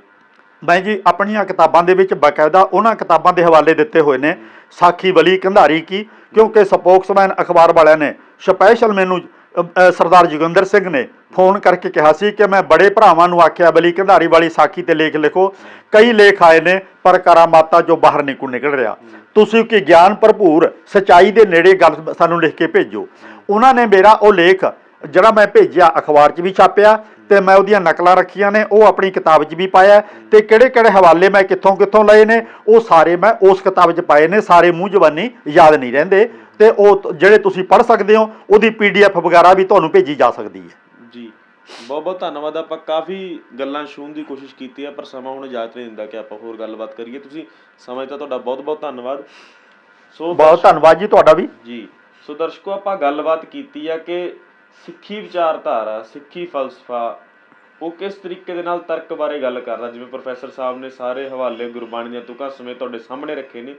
[SPEAKER 2] ਮੈਂ ਜੀ ਆਪਣੀਆਂ ਕਿਤਾਬਾਂ ਦੇ ਵਿੱਚ ਬਕਾਇਦਾ ਉਹਨਾਂ ਕਿਤਾਬਾਂ ਦੇ ਹਵਾਲੇ ਦਿੱਤੇ ਹੋਏ ਨੇ। ਸਾਖੀ ਵਲੀ ਕੰਧਾਰੀ ਕੀ? ਕਿਉਂਕਿ ਸਪੋਕਸਮੈਨ ਅਖਬਾਰ ਵਾਲਿਆਂ ਨੇ ਸਪੈਸ਼ਲ ਮੈਨੂੰ ਸਰਦਾਰ ਜੋਗਿੰਦਰ ਸਿੰਘ ਨੇ ਫੋਨ ਕਰਕੇ ਕਿਹਾ ਸੀ ਕਿ ਮੈਂ ਬੜੇ ਭਰਾਵਾਂ ਨੂੰ ਆਖਿਆ, ਬਲੀ ਕੰਧਾਰੀ ਵਾਲੀ ਸਾਖੀ ਤੇ ਲੇਖ ਲਿਖੋ। ਕਈ ਲੇਖ ਆਏ ਨੇ, ਪਰ ਕਰਾਮਾਤਾ ਜੋ ਬਾਹਰ ਨਿਕਲ ਨਿਕਲ ਰਿਹਾ। ਤੁਸੀਂ ਕਿ ਗਿਆਨ ਭਰਪੂਰ ਸਚਾਈ ਦੇ ਨੇੜੇ ਗੱਲ ਸਾਨੂੰ ਲਿਖ ਕੇ ਭੇਜੋ। ਉਹਨਾਂ ਨੇ ਮੇਰਾ ਉਹ ਲੇਖ, ਜਿਹੜਾ ਮੈਂ ਭੇਜਿਆ, ਅਖਬਾਰ 'ਚ ਵੀ ਛਾਪਿਆ ਤੇ ਮੈਂ ਉਹਦੀਆਂ ਨਕਲਾਂ ਰੱਖੀਆਂ ਨੇ, ਉਹ ਆਪਣੀ ਕਿਤਾਬ 'ਚ ਵੀ ਪਾਇਆ ਤੇ ਕਿਹੜੇ ਕਿਹੜੇ ਹਵਾਲੇ ਮੈਂ ਕਿੱਥੋਂ ਕਿੱਥੋਂ ਲਏ ਨੇ, ਉਹ ਸਾਰੇ ਮੈਂ ਉਸ ਕਿਤਾਬ 'ਚ ਪਾਏ ਨੇ, ਸਾਰੇ ਮੂੰਹ ਜ਼ਬਾਨੀ ਯਾਦ ਨਹੀਂ ਰਹਿੰਦੇ। ਤੇ ਉਹ ਤ- ਜਿਹੜੇ ਤੁਸੀਂ ਪੜ੍ਹ ਸਕਦੇ ਹੋ ਉਹਦੀ ਪੀਡੀਐਫ ਵਗੈਰਾ ਵੀ ਤੁਹਾਨੂੰ ਭੇਜੀ ਜਾ ਸਕਦੀ ਹੈ।
[SPEAKER 1] ਜੀ। ਬਹੁਤ ਬਹੁਤ ਧੰਨਵਾਦ। ਆਪਾਂ ਕਾਫੀ ਗੱਲਾਂ ਛੂਹਣ ਦੀ ਕੋਸ਼ਿਸ਼ ਕੀਤੀ ਹੈ ਪਰ ਸਮਾਂ ਹੁਣ ਇਜਾਜ਼ਤ ਨਹੀਂ ਦਿੰਦਾ ਕਿ ਆਪਾਂ ਹੋਰ ਗੱਲਬਾਤ ਕਰੀਏ। ਤੁਸੀਂ ਸਮਾਂ ਦਿੱਤਾ ਤੁਹਾਡਾ ਬਹੁਤ ਬਹੁਤ ਧੰਨਵਾਦ। ਸੋ
[SPEAKER 2] ਬਹੁਤ ਧੰਨਵਾਦ ਜੀ ਤੁਹਾਡਾ ਵੀ।
[SPEAKER 1] ਜੀ। ਸੋ ਦਰਸ਼ਕੋ ਆਪਾਂ ਗੱਲਬਾਤ ਕੀਤੀ ਆ ਕਿ ਸਿੱਖੀ ਵਿਚਾਰਧਾਰਾ ਸਿੱਖੀ ਫਲਸਫਾ ਉਹ ਕਿਸ ਤਰੀਕੇ ਦੇ ਨਾਲ ਤਰਕ ਬਾਰੇ ਗੱਲ ਕਰਦਾ ਜਿਵੇਂ ਪ੍ਰੋਫੈਸਰ ਸਾਹਿਬ ਨੇ ਸਾਰੇ ਹਵਾਲੇ ਗੁਰਬਾਣੀ ਦੀਆਂ ਤੁਕਾਂ ਸਮੇਤ ਤੁਹਾਡੇ ਸਾਹਮਣੇ ਰੱਖੇ ਨੇ।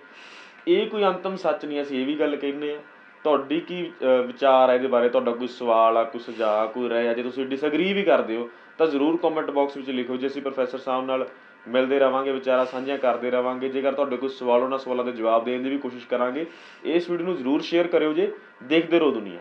[SPEAKER 1] ਇਹ ਕੋਈ ਅੰਤਮ ਸੱਚ ਨਹੀਂ ਅਸੀਂ ਇਹ ਵੀ ਗੱਲ ਕਹਿੰਦੇ ਆ ਤੁਹਾਡੀ ਕੀ ਵਿਚਾਰ ਹੈ ਇਹਦੇ ਬਾਰੇ? ਤੁਹਾਡਾ ਕੋਈ ਸਵਾਲ ਆ, ਕੋਈ ਸੁਝਾਅ, ਕੋਈ ਰਾਏ ਆ? ਜੇ ਤੁਸੀਂ ਡਿਸਐਗਰੀ ਵੀ ਕਰਦੇ ਹੋ ਤਾਂ ਜ਼ਰੂਰ ਕਮੈਂਟ ਬਾਕਸ ਵਿੱਚ ਲਿਖੋ। ਜੇ ਅਸੀਂ ਪ੍ਰੋਫੈਸਰ ਸਾਹਿਬ ਨਾਲ ਮਿਲਦੇ ਰਵਾਂਗੇ, ਵਿਚਾਰਾਂ ਸਾਂਝੀਆਂ ਕਰਦੇ ਰਵਾਂਗੇ, ਜੇਕਰ ਤੁਹਾਡੇ ਕੋਈ ਸਵਾਲ ਉਹਨਾਂ ਸਵਾਲਾਂ ਦੇ ਜਵਾਬ ਦੇਣ ਦੀ ਵੀ ਕੋਸ਼ਿਸ਼ ਕਰਾਂਗੇ, ਇਸ ਵੀਡੀਓ ਨੂੰ ਜ਼ਰੂਰ ਸ਼ੇਅਰ ਕਰਿਓ ਜੇ ਦੇਖਦੇ ਰਹੋ ਦੁਨੀਆ।